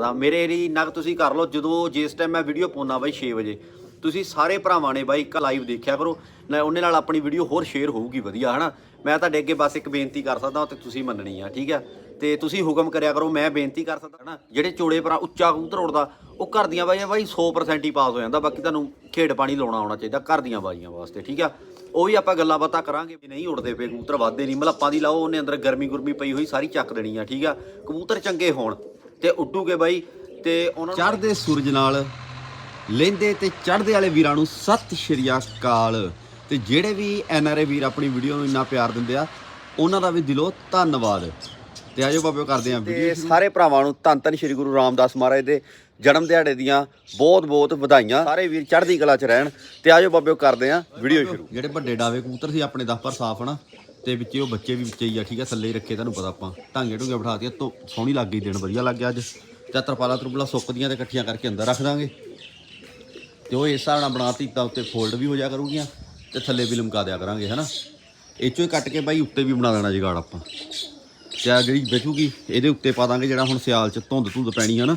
ਦਾ। ਮੇਰੇ ਏਰੀ ਨਗ ਤੁਸੀਂ ਕਰ ਲਓ। ਜਦੋਂ ਜਿਸ ਟਾਈਮ ਮੈਂ ਵੀਡੀਓ ਪਾਉਣਾ ਬਾਈ 6 ਵਜੇ, ਤੁਸੀਂ ਸਾਰੇ ਭਰਾਵਾਂ ਨੇ ਬਾਈ ਇੱਕ ਲਾਈਵ ਦੇਖਿਆ ਕਰੋ। ਨਾ ਉਹਨੇ ਨਾਲ ਆਪਣੀ ਵੀਡੀਓ ਹੋਰ ਸ਼ੇਅਰ ਹੋਊਗੀ ਵਧੀਆ, ਹਨਾ? ਮੈਂ ਤੁਹਾਡੇ ਅੱਗੇ ਬਸ ਇੱਕ ਬੇਨਤੀ ਕਰ ਸਕਦਾ ਤੇ ਤੁਸੀਂ ਮੰਨਣੀ ਆ, ਠੀਕ ਆ? ਤੇ ਤੁਸੀਂ ਹੁਕਮ ਕਰਿਆ ਕਰੋ, ਮੈਂ ਬੇਨਤੀ ਕਰ ਸਕਦਾ, ਹਨਾ? ਜਿਹੜੇ ਚੋੜੇ ਭਰਾ ਉੱਚਾ ਕਬੂਤਰ ਉੜਦਾ, ਉਹ ਘਰ ਦੀਆਂ ਬਾਈਆਂ ਬਾਈ 100% ਹੀ ਪਾਸ ਹੋ ਜਾਂਦਾ, ਬਾਕੀ ਤੁਹਾਨੂੰ ਖੇਡ ਪਾਣੀ ਲਾਉਣਾ ਆਉਣਾ ਚਾਹੀਦਾ ਘਰ ਦੀਆਂ ਬਾਜ਼ੀਆਂ ਵਾਸਤੇ, ਠੀਕ ਆ? ਉਹ ਵੀ ਆਪਾਂ ਗੱਲਾਂ ਬਾਤਾਂ ਕਰਾਂਗੇ, ਵੀ ਨਹੀਂ ਉੜਦੇ ਪਏ ਕਬੂਤਰ ਵੱਧਦੇ ਨਹੀਂ, ਮਲੱਪਾਂ ਦੀ ਲਾਓ, ਉਹਨੇ ਅੰਦਰ ਗਰਮੀ ਗੁਰਮੀ ਪਈ ਹੋਈ, ਸਾਰੀ ਚੱਕ ਦੇਣੀ ਆ, ਠੀਕ ਆ? ਕਬੂਤਰ ਚੰਗੇ ਹੋਣ। ਤੇ ਉੱਡੂਗੇ ਬਾਈ ਤੇ ਉਹਨਾਂ ਚੜ੍ਹਦੇ ਸੂਰਜ ਨਾਲ ਲੈਂਦੇ ਤੇ ਚੜ੍ਹਦੇ ਵਾਲੇ ਵੀਰਾਂ ਨੂੰ ਸਤਿ ਸ਼੍ਰੀ ਅਕਾਲ। ਤੇ ਜਿਹੜੇ ਵੀ ਐਨ ਆਰ ਵੀਰ ਆਪਣੀ ਵੀਡੀਓ ਨੂੰ ਇੰਨਾ ਪਿਆਰ ਦਿੰਦੇ ਆ ਉਹਨਾਂ ਦਾ ਵੀ ਦਿਲੋਂ ਧੰਨਵਾਦ। ਤੇ ਆਜੋ ਬਾਬਿਓ ਕਰਦੇ ਆ ਵੀਡੀਓ ਸਾਰੇ। ਭਰਾਵਾਂ ਨੂੰ ਧੰਨ ਧੰਨ ਸ਼੍ਰੀ ਗੁਰੂ ਰਾਮਦਾਸ ਮਹਾਰਾਜ ਦੇ ਜਨਮ ਦਿਹਾੜੇ ਦੀਆਂ ਬਹੁਤ ਬਹੁਤ ਵਧਾਈਆਂ। ਸਾਰੇ ਵੀਰ ਚੜ੍ਹਦੀ ਕਲਾ 'ਚ ਰਹਿਣ। ਤੇ ਆਜੋ ਬਾਬਿਓ ਕਰਦੇ ਆ ਵੀਡੀਓ ਸ਼ੁਰੂ। ਜਿਹੜੇ ਵੱਡੇ ਡਾਵੇ ਕਬੂਤਰ ਸੀ ਆਪਣੇ 10 ਪਰ ਸਾਫ਼ ਹਨਾ। ਤੇ ਵਿੱਚੇ ਉਹ ਬੱਚੇ ਵੀ ਵਿੱਚੇ ਹੀ ਆ, ਠੀਕ ਆ, ਥੱਲੇ ਹੀ ਰੱਖੇ ਤੁਹਾਨੂੰ ਪਤਾ ਆਪਾਂ। ਢਾਂਗੇ ਢੂੰਗੇ ਬਿਠਾ ਬਿਠਾਤੀਆਂ ਤੋਂ ਸੋਹਣੀ ਲੱਗ ਗਈ ਦਿਨ ਵਧੀਆ ਲੱਗ ਗਿਆ ਅੱਜ। ਤੇ ਤਰਪਾਲਾ ਤਰਪਾਲਾਂ ਤਰਪਾਲਾਂ ਸੁੱਕਦੀਆਂ ਤੇ ਇਕੱਠੀਆਂ ਕਰਕੇ ਅੰਦਰ ਰੱਖ ਦਾਂਗੇ। ਤੇ ਉਹ ਇਸ ਹਿਸਾਬ ਨਾਲ ਬਣਾਤੀ ਤਾਂ ਉੱਤੇ ਫੋਲਡ ਵੀ ਹੋ ਜਾ ਕਰੂਗੀਆਂ ਤੇ ਥੱਲੇ ਵੀ ਲਮਕਾ ਦਿਆ ਕਰਾਂਗੇ, ਹਨਾ? ਇਹ ਚੋਂ ਹੀ ਕੱਟ ਕੇ ਬਾਈ ਉੱਤੇ ਵੀ ਬਣਾ ਦੇਣਾ ਜਗਾੜ ਆਪਾਂ। ਤੇ ਆ ਜਿਹੜੀ ਬਚੂਗੀ ਇਹਦੇ ਉੱਤੇ ਪਾ ਦਾਂਗੇ ਜਿਹੜਾ ਹੁਣ ਸਿਆਲ ਚ ਧੁੰਦ ਧੁੰਦ ਪੈਣੀ ਆ ਨਾ,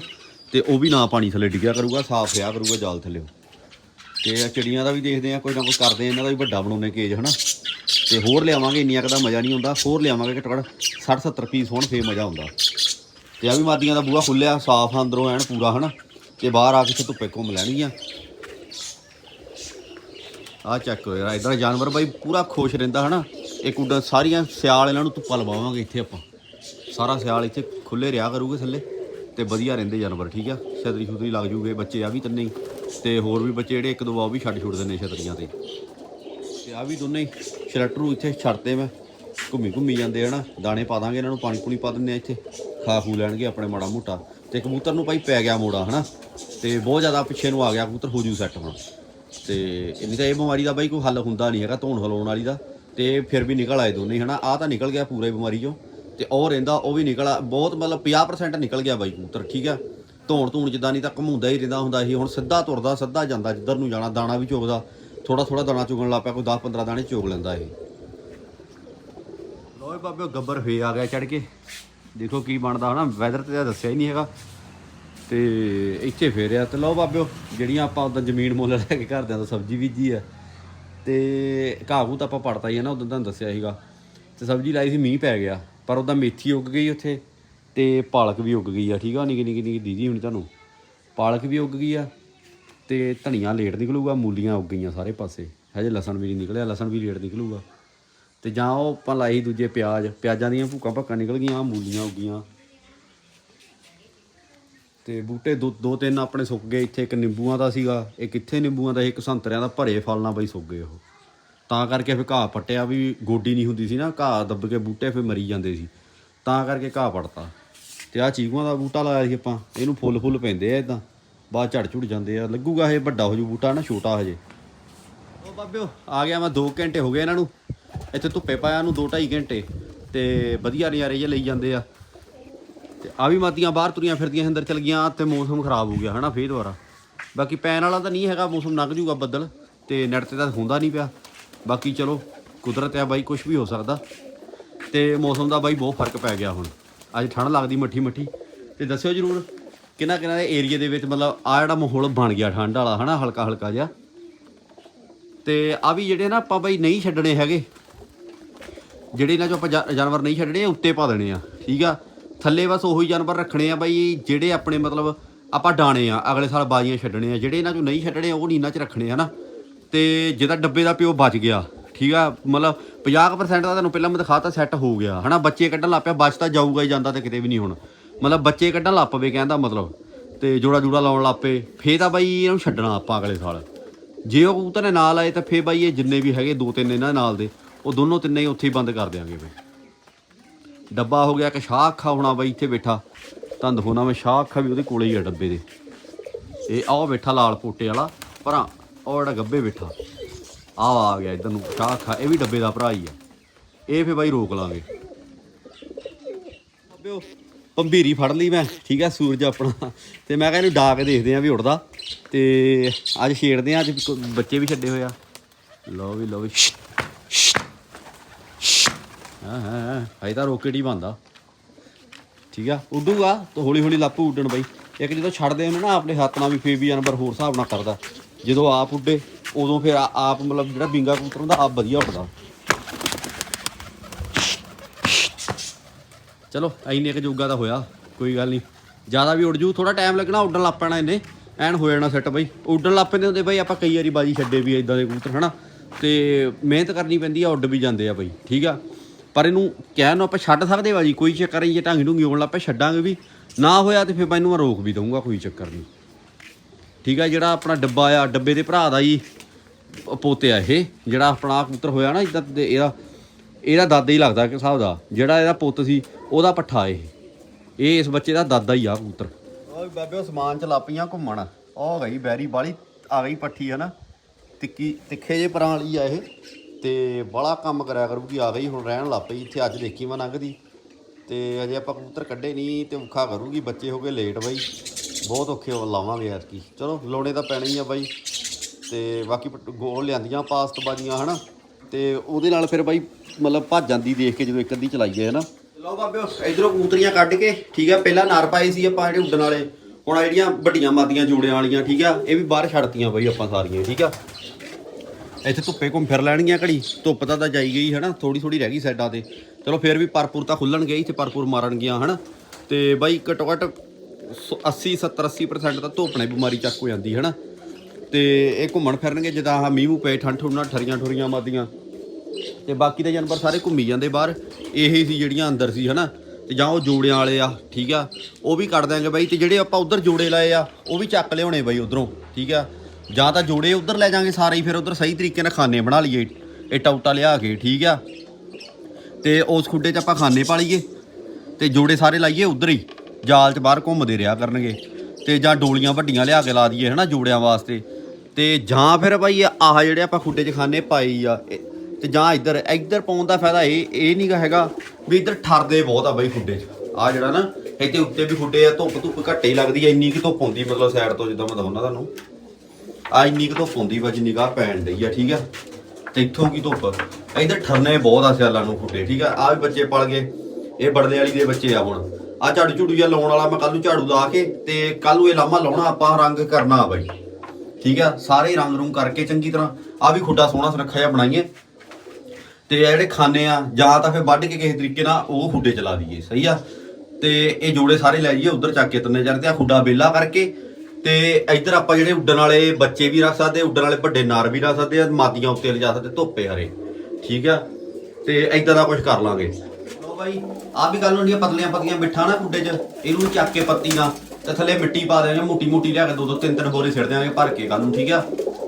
ਤੇ ਉਹ ਵੀ ਨਾ ਪਾਣੀ ਥੱਲੇ ਡਿੱਗਿਆ ਕਰੂਗਾ, ਸਾਫ਼ ਰਿਹਾ ਕਰੂਗਾ ਜਾਲ ਥੱਲੇ। ਤੇ ਚਿੜੀਆਂ ਦਾ ਵੀ ਦੇਖਦੇ ਆ, ਕੋਈ ਨਾ ਕੋਈ ਕਰਦੇ ਇਹਨਾਂ ਦਾ ਵੀ ਵੱਡਾ ਬਣਾਉਣੇ ਕੇਜ, ਹਨਾ? ਤੇ ਹੋਰ ਲਿਆਵਾਂਗੇ, ਇੰਨੀਆਂ ਕੁ ਮਜ਼ਾ ਨਹੀਂ ਆਉਂਦਾ। ਹੋਰ ਲਿਆਵਾਂਗੇ ਘੱਟੋ ਘੱਟ 60 70 ਪੀਸ ਹੋਣ, ਫੇਰ ਮਜ਼ਾ ਆਉਂਦਾ। ਤੇ ਆ ਵੀ ਮਾਦੀਆਂ ਦਾ ਬੂਹਾ ਖੁੱਲਿਆ ਸਾਫ਼ ਆ ਅੰਦਰੋਂ ਐਨ ਪੂਰਾ, ਹਨਾ? ਤੇ ਬਾਹਰ ਆ ਕੇ ਇੱਥੇ ਧੁੱਪੇ ਘੁੰਮ ਲੈਣਗੀਆਂ ਆ। ਚੱਕ ਹੋਇਆ ਇਧਰ ਜਾਨਵਰ ਬਾਈ ਪੂਰਾ ਖੁਸ਼ ਰਹਿੰਦਾ, ਹਨਾ? ਇਹ ਕੁੱਡਾ ਸਾਰੀਆਂ ਸਿਆਲ ਇਹਨਾਂ ਨੂੰ ਧੁੱਪਾ ਲਵਾਵਾਂਗੇ ਇੱਥੇ ਆਪਾਂ। ਸਾਰਾ ਸਿਆਲ ਇੱਥੇ ਖੁੱਲੇ ਰਿਹਾ ਕਰੂਗੇ ਥੱਲੇ, ਤੇ ਵਧੀਆ ਰਹਿੰਦੇ ਜਾਨਵਰ, ਠੀਕ ਆ? ਛਤਰੀ ਛੁਤਰੀ ਲੱਗ ਜੂਗੇ ਬੱਚੇ, ਆ ਵੀ ਤਿੰਨੇ ਹੀ। ਤੇ ਹੋਰ ਵੀ ਬੱਚੇ ਜਿਹੜੇ ਇੱਕ ਦੋ ਆ, ਉਹ ਵੀ ਛੱਡ ਛੁੱਟਦੇ ਨੇ ਛਤਰੀਆਂ ਤੇ। ਆ ਵੀ ਦੋਨੇ ਹੀ। ਸ਼ਰਟਰੂ ਇੱਥੇ ਛੱਡਦੇ ਮੈਂ। ਘੁੰਮੀ ਘੁੰਮੀ ਜਾਂਦੇ ਹਨਾ। ਦਾਣੇ ਪਾ ਦਾਂਗੇ ਇਹਨਾਂ ਨੂੰ, ਪਾਣੀ ਪੂਣੀ ਪਾ ਦਿੰਦੇ ਆ ਇੱਥੇ। ਖਾ ਖੂ ਲੈਣਗੇ ਆਪਣੇ ਮਾੜਾ ਮੋਟਾ। ਤੇ ਕਬੂਤਰ ਨੂੰ ਭਾਈ ਪੈ ਗਿਆ ਮੋੜਾ ਹਨਾ। ਤੇ ਬਹੁਤ ਜ਼ਿਆਦਾ ਪਿੱਛੇ ਨੂੰ ਆ ਗਿਆ ਕਬੂਤਰ, ਹੋ ਜੂ ਸੈੱਟ ਹੁਣ। ਤੇ ਇੰਨੀ ਤਾਂ ਇਹ ਬਿਮਾਰੀ ਦਾ ਬਾਈ ਕੋਈ ਹੱਲ ਹੁੰਦਾ ਨਹੀਂ ਹੈਗਾ, ਧੋਣ ਹਲਾਉਣ ਵਾਲੀ ਦਾ। ਤੇ ਫਿਰ ਵੀ ਨਿਕਲ ਆਏ ਦੋਨੇ ਹਨਾ। ਆ ਤਾਂ ਨਿਕਲ ਗਿਆ ਪੂਰੇ ਬਿਮਾਰੀ ਚੋਂ। ਤੇ ਉਹ ਰਹਿੰਦਾ, ਉਹ ਵੀ ਨਿਕਲ ਆ। ਬਹੁਤ ਮਤਲਬ 50% ਨਿਕਲ ਗਿਆ ਬਾਈ ਕਬੂਤਰ, ਠੀਕ ਆ। ਧੋਣ ਧੂਣ ਜਿੱਦਾਂ ਨਹੀਂ ਤਾਂ ਘਮੁੰਦਾ ਹੀ ਰਹਿੰਦਾ ਹੁੰਦਾ ਸੀ। ਹੁਣ ਸਿੱਧਾ ਤੁਰਦਾ, ਸਿੱਧਾ ਜਾਂਦਾ, ਜਿੱਧਰ ਨੂੰ ਜਾਣਾ, ਦਾਣਾ ਵੀ ਚੁਗਦਾ। ਥੋੜਾ ਥੋੜਾ ਦਾਣਾ ਚੁਗਣ ਲੱਗ ਪਿਆ, ਕੋਈ 10 15 ਦਾਣੇ ਚੁਗ ਲੈਂਦਾ ਇਹ। ਲੋਏ ਬਾਬੇ ਗੱਬਰ ਫੇ ਆ ਗਿਆ ਚੜ ਕੇ। ਦੇਖੋ ਕੀ ਬਣਦਾ ਹਨਾ ਵੈਦਰ ਤੇ ਤਾਂ ਦੱਸਿਆ ਹੀ ਨਹੀਂ ਹੈਗਾ। ਤੇ ਇੱਥੇ ਫੇਰਿਆ ਤੇ ਲਓ ਬਾਬਿਓ ਜਿਹੜੀਆਂ ਆਪਾਂ ਉਦੋਂ ਜ਼ਮੀਨ ਮੁੱਲ ਲੈ ਕੇ ਘਰਦਿਆਂ ਤੋਂ ਸਬਜ਼ੀ ਬੀਜੀ ਆ। ਤੇ ਘਾਹ ਘੂ ਤਾਂ ਆਪਾਂ ਪੜਤਾ ਹੀ ਆ ਨਾ ਉਦੋਂ ਤੁਹਾਨੂੰ ਦੱਸਿਆ ਸੀਗਾ। ਤੇ ਸਬਜ਼ੀ ਲਾਈ ਸੀ, ਮੀਂਹ ਪੈ ਗਿਆ। ਪਰ ਉਹਦਾ ਮੇਥੀ ਉੱਗ ਗਈ ਉੱਥੇ, ਤੇ ਪਾਲਕ ਵੀ ਉੱਗ ਗਈ ਆ। ਠੀਕ ਆ, ਨਿੱਕੀ ਨਿੱਕੀ ਨਿੱਕੀ ਦੀਦੀ ਹੁਣ ਤੁਹਾਨੂੰ। ਪਾਲਕ ਵੀ ਉੱਗ ਗਈ ਆ ਤੇ ਧਨੀਆ ਲੇਟ ਨਿਕਲੂਗਾ ਮੂਲੀਆਂ ਉੱਗ ਗਈਆਂ ਸਾਰੇ ਪਾਸੇ। ਹਜੇ ਲਸਣ ਵੀ ਨਹੀਂ ਨਿਕਲਿਆ ਲਸਣ ਵੀ ਲੇਟ ਨਿਕਲੂਗਾ। ਤੇ ਜਾਂ ਉਹ ਆਪਾਂ ਲਾਈ ਦੂਜੇ ਪਿਆਜ਼ ਪਿਆਜ਼ਾਂ ਦੀਆਂ ਭੂਕਾਂ ਭੱਕਾਂ ਨਿਕਲ ਗਈਆਂ ਮੂਲੀਆਂ ਉੱਗ ਗਈਆਂ। ਤੇ ਬੂਟੇ ਦੋ ਦੋ ਤਿੰਨ ਆਪਣੇ ਸੁੱਕ ਗਏ ਇੱਥੇ ਇੱਕ ਨਿੰਬੂਆਂ ਦਾ ਸੀਗਾ ਇੱਕ ਇੱਥੇ ਨਿੰਬੂਆਂ ਦਾ ਸੀ, ਇੱਕ ਸੰਤਰਿਆਂ ਦਾ ਭਰੇ ਫਲ ਨਾਲ ਬਈ ਸੁੱਕ ਗਏ ਉਹ। ਤਾਂ ਕਰਕੇ ਫਿਰ ਘਾਹ ਪੱਟਿਆ ਵੀ ਗੋਡੀ ਨਹੀਂ ਹੁੰਦੀ ਸੀ ਨਾ ਘਾਹ ਦੱਬ ਕੇ ਬੂਟੇ ਫਿਰ ਮਰੀ ਜਾਂਦੇ ਸੀ। ਤਾਂ ਕਰਕੇ ਘਾਹ ਪੜਤਾ ਤੇ ਆ ਚੀਕੂਆਂ ਦਾ ਬੂਟਾ ਲਾਇਆ ਸੀ ਆਪਾਂ ਇਹਨੂੰ ਫੁੱਲ ਫੁੱਲ ਪੈਂਦੇ ਆ ਇਦਾਂ ਬਾਅਦ ਝੜ ਝੁੜ ਜਾਂਦੇ ਆ। ਲੱਗੂਗਾ ਇਹ ਵੱਡਾ ਹੋ ਜੂ ਬੂਟਾ ਨਾ, ਛੋਟਾ ਹਜੇ। ਉਹ ਬਾਬਿਓ, ਆ ਗਿਆ ਮੈਂ 2 ਘੰਟੇ ਹੋ ਗਏ ਇਹਨਾਂ ਨੂੰ। ਇੱਥੇ ਧੁੱਪੇ ਪਾਇਆ ਨੂੰ 2.5 ਘੰਟੇ। ਤੇ ਵਧੀਆ ਨਜ਼ਾਰੇ ਜੇ ਲਈ ਜਾਂਦੇ ਆ। ਤੇ ਆ ਵੀ ਮਾਦੀਆਂ ਬਾਹਰ ਤੁਰੀਆਂ ਫਿਰਦੀਆਂ ਅੰਦਰ ਚਲ ਗਈਆਂ, ਤੇ ਮੌਸਮ ਖਰਾਬ ਹੋ ਗਿਆ ਹਨਾ ਫੇਰ ਦੁਬਾਰਾ। ਬਾਕੀ ਪੈਣ ਵਾਲਾ ਤਾਂ ਨਹੀਂ ਹੈਗਾ, ਮੌਸਮ ਲੰਘ ਜੂਗਾ ਬੱਦਲ, ਤੇ ਨੈਟ ਤੇ ਤਾਂ ਹੁੰਦਾ ਨਹੀਂ ਪਿਆ। ਬਾਕੀ ਚਲੋ, ਕੁਦਰਤ ਆ ਬਾਈ ਕੁਝ ਵੀ ਹੋ ਸਕਦਾ। ਤੇ ਮੌਸਮ ਦਾ ਬਾਈ ਬਹੁਤ ਫ਼ਰਕ ਪੈ ਗਿਆ ਹੁਣ। ਅੱਜ ਠੰਡ ਲੱਗਦੀ ਮੱਠੀ ਮੱਠੀ ਤੇ ਦੱਸਿਓ ਜਰੂਰ। ਕਿਹਨਾਂ ਕਿਹਨਾਂ ਦੇ ਏਰੀਆ ਦੇ ਵਿੱਚ ਮਤਲਬ ਆ ਜਿਹੜਾ ਮਾਹੌਲ ਬਣ ਗਿਆ ਠੰਡ ਵਾਲਾ, ਹਨਾ ਹਲਕਾ ਹਲਕਾ ਜਿਹਾ। ਤੇ ਆ ਵੀ ਜਿਹੜੇ ਨਾ ਆਪਾਂ ਬਈ ਨਹੀਂ ਛੱਡਣੇ ਹੈਗੇ, ਜਿਹੜੇ ਇਹਨਾਂ ਚੋਂ ਆਪਾਂ ਜਾ- ਜਾਨਵਰ ਨਹੀਂ ਛੱਡਣੇ ਉੱਤੇ ਪਾ ਦੇਣੇ ਆ, ਠੀਕ ਆ? ਥੱਲੇ ਬਸ ਉਹੀ ਜਾਨਵਰ ਰੱਖਣੇ ਆ ਬਈ, ਜਿਹੜੇ ਆਪਣੇ ਮਤਲਬ ਆਪਾਂ ਡਾਣੇ ਆ, ਅਗਲੇ ਸਾਲ ਬਾਜ਼ੀਆਂ ਛੱਡਣੇ ਆ, ਜਿਹੜੇ ਇਹਨਾਂ ਚੋਂ ਨਹੀਂ ਛੱਡਣੇ, ਉਹ ਨਹੀਂ ਇਹਨਾਂ 'ਚ ਰੱਖਣੇ ਆ ਨਾ ਤੇ ਜਿਹਦਾ ਡੱਬੇ ਦਾ ਪਿਓ ਬਚ ਗਿਆ, ਠੀਕ ਆ? ਮਤਲਬ 50% ਦਾ ਤੁਹਾਨੂੰ ਪਹਿਲਾਂ ਮੈਂ ਦਿਖਾਤਾ, ਸੈੱਟ ਹੋ ਗਿਆ, ਹਨਾ? ਬੱਚੇ ਕੱਢਣ ਲੱਗ ਪਿਆ, ਬਚ ਤਾਂ ਜਾਊਗਾ ਹੀ, ਜਾਂਦਾ ਤੇ ਕਿਤੇ ਵੀ ਨਹੀਂ ਹੁਣ। ਮਤਲਬ ਬੱਚੇ ਕੱਢਣ ਲੱਗ ਪਵੇ ਕਹਿੰਦਾ ਮਤਲਬ। ਤੇ ਜੋੜਾ ਜੂੜਾ ਲਾਉਣ ਲੱਗ ਪਏ। ਫੇਰ ਤਾਂ ਬਾਈ ਇਹਨੂੰ ਛੱਡਣਾ ਆਪਾਂ ਅਗਲੇ ਸਾਲ। ਜੇ ਉਹ ਕਬੂਤਰ ਨੇ ਨਾਲ ਆਏ ਤਾਂ ਫੇਰ ਬਾਈ ਇਹ ਜਿੰਨੇ ਵੀ ਹੈਗੇ, ਦੋ ਤਿੰਨ ਇਹਨਾਂ ਨਾਲ ਦੇ, ਉਹ ਦੋਨੋਂ ਤਿੰਨੇ ਹੀ ਉੱਥੇ ਹੀ ਬੰਦ ਕਰ ਦਿਆਂਗੇ ਬਈ। ਡੱਬਾ ਹੋ ਗਿਆ ਕਿ ਸ਼ਾਹ ਅੱਖਾ ਹੋਣਾ ਬਾਈ ਇੱਥੇ ਬੈਠਾ। ਤੁਹਾਨੂੰ ਦਿਖਾਉਣਾ ਮੈਂ ਸ਼ਾਹ ਅੱਖਾ ਵੀ ਉਹਦੇ ਕੋਲੇ ਹੀ ਆ ਡੱਬੇ ਦੇ। ਇਹ ਆਹ ਬੈਠਾ ਲਾਲ ਪੋਟੇ ਵਾਲਾ ਭਰਾ ਉਹ ਜਿਹੜਾ ਗੱਬੇ ਬੈਠਾ। ਆ ਆ ਗਿਆ ਇਧਰ ਨੂੰ, ਸ਼ਾਹ ਅੱਖਾ, ਇਹ ਵੀ ਡੱਬੇ ਦਾ ਭਰਾ ਹੀ ਆ। ਇਹ ਫੇ ਬਾਈ ਰੋਕ ਲਾਂਗੇ। ਅੱਬਿਓ ਪੰਬੀਰੀ ਫੜ ਲਈ ਮੈਂ, ਠੀਕ ਆ ਸੂਰਜ ਆਪਣਾ। ਤੇ ਮੈਂ ਕਿਹਾ ਇਹਨੂੰ ਡਾ ਕੇ ਦੇਖਦੇ ਆ ਵੀ ਉੱਡਦਾ। ਤੇ ਅੱਜ ਛੇੜਦੇ ਆ, ਅੱਜ ਬੱਚੇ ਵੀ ਛੱਡੇ ਹੋਏ ਆ। ਲਓ ਵੀ ਲਓ ਵੀ ਹਾਂ ਹਾਂ ਹਾਂ ਅਜੇ ਤਾਂ ਰੋਕੇਟ ਹੀ ਬੰਦਾ ਠੀਕ ਆ, ਉੱਡੂਗਾ, ਤਾਂ ਹੌਲੀ ਹੌਲੀ ਲੱਪੂ ਉੱਡਣ ਬਈ। ਇੱਕ ਜਦੋਂ ਛੱਡਦੇ ਉਹਨੇ ਨਾ, ਆਪਣੇ ਹੱਥ ਨਾਲ ਵੀ ਫੇਰ ਵੀ ਜਾਨਵਰ ਹੋਰ ਹਿਸਾਬ ਨਾਲ ਕਰਦਾ। ਜਦੋਂ ਆਪ ਉੱਡੇ, ਉਦੋਂ ਫਿਰ ਆਪ ਮਤਲਬ ਜਿਹੜਾ ਬਿੰਗਾ ਕਬੂਤਰ ਹੁੰਦਾ, ਆਪ ਵਧੀਆ ਉੱਡਦਾ। ਚਲੋ ਐਨੇ ਇੱਕ ਜੋਗਾ ਤਾਂ ਹੋਇਆ, ਕੋਈ ਗੱਲ ਨਹੀਂ। ਜ਼ਿਆਦਾ ਵੀ ਉੱਡ ਜੂ ਥੋੜਾ ਟਾਈਮ ਲੱਗਣਾ, ਉੱਡਣ ਲੱਗ ਪੈਣਾ ਇਹਨੇ। ਐਨ ਹੋ ਜਾਣਾ ਸੈੱਟ ਬਈ। ਉੱਡਣ ਲੱਗ ਪੈਂਦੇ ਹੁੰਦੇ ਬਈ, ਆਪਾਂ ਕਈ ਵਾਰੀ ਬਾਜੀ ਛੱਡੇ ਵੀ ਇਦਾਂ ਦੇ ਕਬੂਤਰ, ਹਨਾ? ਤੇ ਮਿਹਨਤ ਕਰਨੀ ਪੈਂਦੀ ਆ, ਉੱਡ ਵੀ ਜਾਂਦੇ ਆ ਬਈ, ਠੀਕ ਆ? ਪਰ ਇਹਨੂੰ ਕਹਿਣ ਨੂੰ ਆਪਾਂ ਛੱਡ ਸਕਦੇ ਬਾਜੀ, ਕੋਈ ਚੱਕਰ ਨਹੀਂ, ਜੇ ਢੰਗ ਢੁੰਗੀ ਹੋਣ ਲੱਗ ਪਏ, ਛੱਡਾਂਗੇ ਵੀ। ਨਾ ਹੋਇਆ ਤੇ ਫਿਰ ਮੈਂ ਇਹਨੂੰ ਮੈਂ ਰੋਕ ਵੀ ਦਊਂਗਾ, ਕੋਈ ਚੱਕਰ ਨਹੀਂ। ਠੀਕ ਆ, ਜਿਹੜਾ ਆਪਣਾ ਡੱਬਾ ਆ, ਡੱਬੇ ਦੇ ਭਰਾ ਦਾ ਜੀ, ਪੋਤੇ ਆ ਇਹ, ਜਿਹੜਾ ਆਪਣਾ ਆਹ ਕਬੂਤਰ ਹੋਇਆ ਨਾ ਇਦਾਂ ਇਹਦਾ ਇਹਦਾ ਦਾਦਾ ਹੀ ਲੱਗਦਾ ਕਿ ਹਿਸਾਬ ਦਾ, ਜਿਹੜਾ ਇਹਦਾ ਪੁੱਤ ਸੀ, ਉਹਦਾ ਪੱਠਾ ਇਹ। ਇਹ ਇਸ ਬੱਚੇ ਦਾ ਦਾਦਾ ਹੀ ਆ ਕਬੂਤਰ ਓਏ ਬਾਬੇ, ਉਹ ਸਮਾਨ ਚ ਲਾਪੀਆਂ ਘੁੰਮਣ। ਆ ਗਈ ਬੈਰੀ ਬਾਲੀ, ਆ ਗਈ ਪੱਠੀ ਹੈ ਨਾ ਤਿੱਕੀ, ਤਿੱਖੇ ਜੇ ਪਰਾਂ ਵਾਲੀ ਆ ਇਹ। ਤੇ ਬੜਾ ਕੰਮ ਕਰਿਆ ਕਰੂਗੀ ਆ ਗਈ, ਹੁਣ ਰਹਿਣ ਲੱਗ ਪਈ, ਇੱਥੇ ਅੱਜ ਦੇਖੀ ਮੈਂ ਲੰਘਦੀ। ਤੇ ਅਜੇ ਆਪਾਂ ਕਬੂਤਰ ਕੱਢੇ ਨਹੀਂ ਤੇ ਔਖਾ ਕਰੂਗੀ ਬੱਚੇ ਹੋ ਗਏ ਲੇਟ ਬਾਈ। ਬਹੁਤ ਔਖੇ ਲਾਵਾਂਗੇ ਲਾਵਾਂਗੇ ਕੀ ਚਲੋ ਲੋਣੇ ਤਾਂ ਪੈਣੇ ਹੀ ਆ ਬਾਈ। ਤੇ ਬਾਕੀ ਪਟ- ਗੋਲ ਲਿਆਂਦੀਆਂ ਪਾਸਟ ਬਾਜੀਆਂ ਹਨਾ? ਤੇ ਉਹਦੇ ਨਾਲ ਫਿਰ ਬਾਈ ਮਤਲਬ ਭੱਜ ਜਾਂਦੀ ਦੇਖ ਕੇ ਜਦੋਂ ਇੱਕ ਅੱਧੀ ਚਲਾਈਏ ਨਾ ਲਓ ਬਾਬੇ ਇਧਰੋਂ ਕਬੂਤਰੀਆਂ ਕੱਢ ਕੇ, ਠੀਕ ਆ, ਪਹਿਲਾਂ ਨਾਰ ਪਾਏ ਸੀ ਆਪਾਂ ਜਿਹੜੇ ਉੱਡਣ ਵਾਲੇ। ਹੁਣ ਆਹ ਜਿਹੜੀਆਂ ਵੱਡੀਆਂ ਮਾਦੀਆਂ ਜੋੜਿਆਂ ਵਾਲੀਆਂ, ਠੀਕ ਆ, ਇਹ ਵੀ ਬਾਹਰ ਛੱਡਤੀਆਂ ਬਾਈ ਆਪਾਂ ਸਾਰੀਆਂ, ਠੀਕ ਆ। ਇੱਥੇ ਧੁੱਪੇ ਘੁੰਮ ਫਿਰ ਲੈਣਗੀਆਂ ਘੜੀ। ਧੁੱਪ ਤਾਂ ਤਾਂ ਜਾਈ ਗਈ, ਹਨਾ ਥੋੜੀ ਥੋੜੀ ਰਹਿ ਗਈ ਸਾਈਡਾਂ ਤੇ। ਚਲੋ ਫਿਰ ਵੀ ਪਰਪੂਰ ਤਾਂ ਖੁੱਲਣਗੇ, ਇੱਥੇ ਪਰਪੂਰ ਮਾਰਨਗੀਆਂ, ਹਨਾ। ਤੇ ਬਾਈ ਘੱਟੋ ਘੱਟ 80 70 80% ਤਾਂ ਧੁੱਪ ਨੇ ਬਿਮਾਰੀ ਚੱਕ ਹੋ ਜਾਂਦੀ, ਹਨਾ। ਤੇ ਇਹ ਘੁੰਮਣ ਫਿਰਨਗੇ, ਜਿੱਦਾਂ ਆਹ ਮੀਂਹ ਮੂੰਹ ਪਏ, ਠੰਡ ਠੁੰਡ ਨਾਲ ਠਰੀਆਂ ਠੁਰੀਆਂ ਮਾਦੀਆਂ ਤੇ ਬਾਕੀ ਦੇ ਜਾਨਵਰ ਸਾਰੇ ਘੁੰਮੀ ਜਾਂਦੇ ਬਾਹਰ। ਇਹੀ ਸੀ ਜਿਹੜੀਆਂ ਅੰਦਰ ਸੀ, ਹਨਾ? ਤੇ ਜਾਂ ਉਹ ਜੋੜਿਆਂ ਵਾਲੇ ਆ, ਠੀਕ ਆ? ਉਹ ਵੀ ਕੱਢ ਦਿਆਂਗੇ ਬਾਈ, ਤੇ ਜਿਹੜੇ ਆਪਾਂ ਉਧਰ ਜੋੜੇ ਲਾਏ ਆ, ਉਹ ਵੀ ਚੱਕ ਲਿਆਉਣੇ ਬਾਈ ਉਧਰੋਂ, ਠੀਕ ਆ? ਜਾਂ ਤਾਂ ਜੋੜੇ ਉਧਰ ਲੈ ਜਾਾਂਗੇ ਸਾਰੇ ਹੀ, ਫਿਰ ਉਧਰ ਸਹੀ ਤਰੀਕੇ ਨਾਲ ਖਾਨੇ ਬਣਾ ਲਈਏ। ਇੱਟਾ ਉਟਾ ਲਿਆ ਕੇ, ਠੀਕ ਆ? ਤੇ ਉਸ ਖੁੱਡੇ 'ਚ ਆਪਾਂ ਖਾਨੇ ਪਾ ਲਈਏ ਤੇ ਜੋੜੇ ਸਾਰੇ ਲਾਈਏ ਉਧਰ ਹੀ। ਜਾਲ 'ਚ ਬਾਹਰ ਘੁੰਮਦੇ ਰਿਹਾ ਕਰਨਗੇ। ਤੇ ਜਾਂ ਡੋਲੀਆਂ ਵੱਡੀਆਂ ਲਿਆ ਕੇ ਲਾ ਦਈਏ, ਹਨਾ, ਜੋੜਿਆਂ ਵਾਸਤੇ। ਤੇ ਜਾਂ ਫਿਰ ਬਾਈ ਆਹ ਜਿਹੜੇ ਆਪਾਂ ਖੁੱਡੇ 'ਚ ਖਾਨੇ ਪਾਈ ਆ, ਇਹ- ਤੇ ਜਾਂ ਇੱਧਰ ਇੱਧਰ ਪਾਉਣ ਦਾ ਫਾਇਦਾ ਇਹ ਇਹ ਨਹੀਂਗਾ ਹੈਗਾ ਵੀ ਇੱਧਰ ਠਰਦੇ ਬਹੁਤ ਆ ਬਾਈ ਖੁੱਡੇ 'ਚ। ਆ ਜਿਹੜਾ ਨਾ ਇੱਥੇ ਉੱਤੇ ਵੀ ਖੁੱਡੇ ਆ, ਧੁੱਪ ਧੁੱਪ ਘੱਟੇ ਹੀ ਲੱਗਦੀ ਆ, ਇੰਨੀ ਕਿ ਧੁੱਪ ਹੁੰਦੀ ਮਤਲਬ ਸਾਈਡ ਤੋਂ ਜਿੱਦਾਂ ਮੈਂ ਦਿਖਾਉਣਾ ਤੁਹਾਨੂੰ। ਆ ਇੰਨੀ ਕੁ ਧੁੱਪ ਹੁੰਦੀ ਵਾ, ਜਿੰਨੀ ਨਿਗਾਹ ਪੈਣ ਡਈ ਆ, ਠੀਕ ਆ? ਤੇ ਇੱਥੋਂ ਕੀ ਧੁੱਪ? ਇੱਧਰ ਠਰਨੇ ਬਹੁਤ ਆ ਸਿਆਲਾਂ ਨੂੰ ਖੁੱਡੇ, ਠੀਕ ਆ? ਆ ਵੀ ਬੱਚੇ ਪਲ ਗਏ, ਇਹ ਬੜਲੇ ਵਾਲੀ ਦੇ ਬੱਚੇ ਆ ਹੁਣ। ਆ ਝਾੜੂ ਝੂੜੂ ਜਾਂ ਲਾਉਣ ਵਾਲਾ, ਮੈਂ ਕੱਲ ਨੂੰ ਝਾੜੂ ਲਾ ਕੇ ਤੇ ਕੱਲ ਨੂੰ ਇਹ ਲਾਮਾ ਲਾਉਣਾ, ਆਪਾਂ ਰੰਗ ਕਰਨਾ ਆ ਬਾਈ। ਠੀਕ ਆ? ਸਾਰੇ ਰੰਗ ਰੂੰਗ ਕਰਕੇ ਚੰਗੀ ਤਰ੍ਹਾਂ ਆ ਵੀ ਖੁੱਡਾ ਸੋਹਣਾ ਸੁਨੱਖਾ ਜਿਹਾ ਬਣਾਈਏ। ਤੇ ਇਹ ਜਿਹੜੇ ਖਾਨੇ ਆ, ਜਾਂ ਤਾਂ ਫਿਰ ਵੱਢ ਕੇ ਕਿਸੇ ਤਰੀਕੇ ਨਾਲ ਉਹ ਖੁੱਡੇ ਚਲਾ ਦਈਏ, ਸਹੀ ਆ? ਤੇ ਇਹ ਜੋੜੇ ਸਾਰੇ ਲੈ ਜਾਈਏ ਉਧਰ ਚੱਕ ਕੇ ਤਿੰਨੇ ਜਣ ਤੇ ਆ ਖੁੱਡਾ ਬੇਲਾ ਕਰਕੇ। ਤੇ ਇੱਧਰ ਆਪਾਂ ਜਿਹੜੇ ਉੱਡਣ ਵਾਲੇ ਬੱਚੇ ਵੀ ਰੱਖ ਸਕਦੇ, ਉੱਡਣ ਵਾਲੇ ਵੱਡੇ ਨਾਰ ਵੀ ਰੱਖ ਸਕਦੇ ਆ, ਮਾਦੀਆਂ ਉੱਤੇ ਲਿਜਾ ਸਕਦੇ, ਧੁੱਪੇ ਹਰੇ। ਠੀਕ ਆ? ਤੇ ਇਦਾਂ ਦਾ ਕੁਝ ਕਰ ਲਾਂਗੇ। ਲੋ ਬਾਈ ਆ ਵੀ ਗੱਲ ਹੁੰਦੀਆਂ ਪਤਲੀਆਂ ਪਤਲੀਆਂ ਮਿੱਠਾ ਨਾ ਖੁੱਡੇ 'ਚ, ਇਹਨੂੰ ਚੱਕ ਕੇ ਪੱਤੀ ਨਾਲ ਤੇ ਥੱਲੇ ਮਿੱਟੀ ਪਾ ਦੇਵਾਂਗੇ ਮੋਟੀ ਮੋਟੀ ਲਿਆ ਕੇ ਦੋ ਦੋ ਤਿੰਨ ਤਿੰਨ ਬੋਰੇ ਸਿੱਟ ਦਿਆਂਗੇ ਭਰ ਕੇ ਕੱਲ ਨੂੰ, ਠੀਕ ਆ?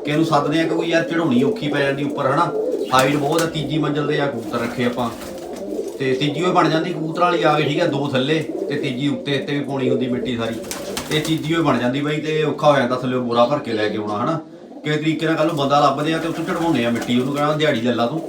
ਕਿ ਇਹਨੂੰ ਸੱਦਦੇ ਆ ਕਿ ਕੋਈ ਯਾਰ ਚੜਾਉਣੀ ਔਖੀ ਪੈ ਜਾਂਦੀ ਉੱਪਰ, ਹਨਾ? ਹਾਈਟ ਬਹੁਤ ਆ, ਤੀਜੀ ਮੰਜ਼ਲ ਤੇ ਆ ਕਬੂਤਰ ਰੱਖੇ ਆਪਾਂ। ਤੇ ਤੀਜੀ ਉਹ ਬਣ ਜਾਂਦੀ ਕਬੂਤਰ ਵਾਲੀ ਆ ਗਈ ਠੀਕ ਹੈ ਦੋ ਥੱਲੇ ਤੇ ਤੀਜੀ ਉੱਤੇ ਤੇ ਵੀ ਪਾਉਣੀ ਹੁੰਦੀ ਮਿੱਟੀ ਸਾਰੀ। ਤੇ ਤੀਜੀ ਉਹ ਬਣ ਜਾਂਦੀ ਬਈ ਤੇ ਔਖਾ ਹੋ ਜਾਂਦਾ ਥੱਲੇ ਬੋਰਾ ਭਰ ਕੇ ਲੈ ਕੇ ਆਉਣਾ, ਹਨਾ? ਕਿਸੇ ਤਰੀਕੇ ਨਾਲ ਕੱਲ ਨੂੰ ਬੰਦਾ ਲੱਭਦੇ ਆ ਤੇ ਉੱਥੇ ਚੜਵਾਉਂਦੇ ਆ ਮਿੱਟੀ, ਉਹਨੂੰ ਕਹਿੰਦਾ ਦਿਹਾੜੀ ਲੈ ਲਾ ਤੂੰ।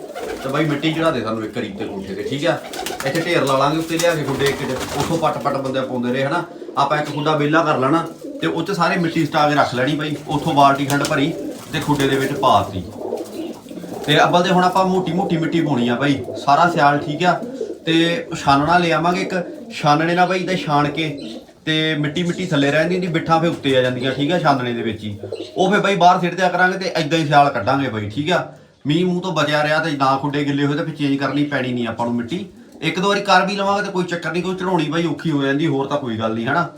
ਤੇ ਬਾਈ ਮਿੱਟੀ ਚੜਾ ਦੇ ਸਾਨੂੰ ਇੱਕ ਰੀਤ ਤੇ ਕੋਠੇ ਤੇ, ਠੀਕ ਆ? ਇੱਥੇ ਢੇਰ ਲਾ ਲਾਂਗੇ, ਉੱਤੇ ਲਿਆ ਕੇ ਗੁੱਡੇ ਇੱਕ ਉੱਥੋਂ ਪੱਟ ਪੱਟ ਬੰਦੇ ਪਾਉਂਦੇ ਰਹੇ, ਹਨਾ? ਆਪਾਂ ਇੱਕ ਖੁੱਡਾ ਵਿਹਲਾ ਕਰ ਲੈਣਾ ਤੇ ਉੱਤੇ ਸਾਰੇ ਮਿੱਟੀ ਸਟਾ ਕੇ ਰੱਖ ਲੈਣੀ ਬਈ, ਉੱਥੋਂ ਬਾਲਟੀ ਖੰਡ ਭਰੀ ਤੇ ਖੁੱਡੇ ਦੇ ਵਿੱਚ ਪਾਤੀ ਤੇ ਅੱਬਲ ਦੇ ਹੁਣ ਆਪਾਂ ਮੋਟੀ ਮੋਟੀ ਮਿੱਟੀ ਪਾਉਣੀ ਆ ਬਈ, ਸਾਰਾ ਸਿਆਲ ਠੀਕ ਆ। ਤੇ ਛਾਨਣਾ ਲੈ ਆਵਾਂਗੇ ਇੱਕ, ਛਾਨਣੇ ਨਾਲ ਬਈ ਦਾ ਛਾਣ ਕੇ ਤੇ ਮਿੱਟੀ ਮਿੱਟੀ ਥੱਲੇ ਰਹਿੰਦੀ ਨਹੀਂ ਬਿੱਠਾਂ ਫੇ ਉੱਤੇ ਆ ਜਾਂਦੀਆਂ, ਠੀਕ ਆ, ਛਾਨਣੇ ਦੇ ਵਿੱਚ ਹੀ। ਉਹ ਫੇ ਬਈ ਬਾਹਰ ਸਿੱਟ ਦਿਆ ਕਰਾਂਗੇ ਤੇ ਐਦਾਂ ਹੀ ਸਿਆਲ ਕੱਢਾਂਗੇ ਬਈ, ਠੀਕ ਆ। ਮੀਂਹ ਮੂੰਹ ਤੋਂ ਬਚਿਆ ਰਿਹਾ ਤੇ ਨਾ ਖੁੱਡੇ ਗਿੱਲੇ ਹੋਏ ਤਾਂ ਫੇ ਚੇਂਜ ਕਰਨੀ ਪੈਣੀ ਨਹੀਂ ਆਪਾਂ ਨੂੰ ਮਿੱਟੀ। ਇੱਕ ਦੋ ਵਾਰੀ ਕਰ ਵੀ ਲਵਾਂਗੇ ਤੇ ਕੋਈ ਚੱਕਰ ਨਹੀਂ, ਕੋਈ ਚੜਾਉਣੀ ਬਾਈ ਔਖੀ ਹੋ ਜਾਂਦੀ, ਹੋਰ ਤਾਂ ਕੋਈ ਗੱਲ ਨਹੀਂ, ਹਨਾ?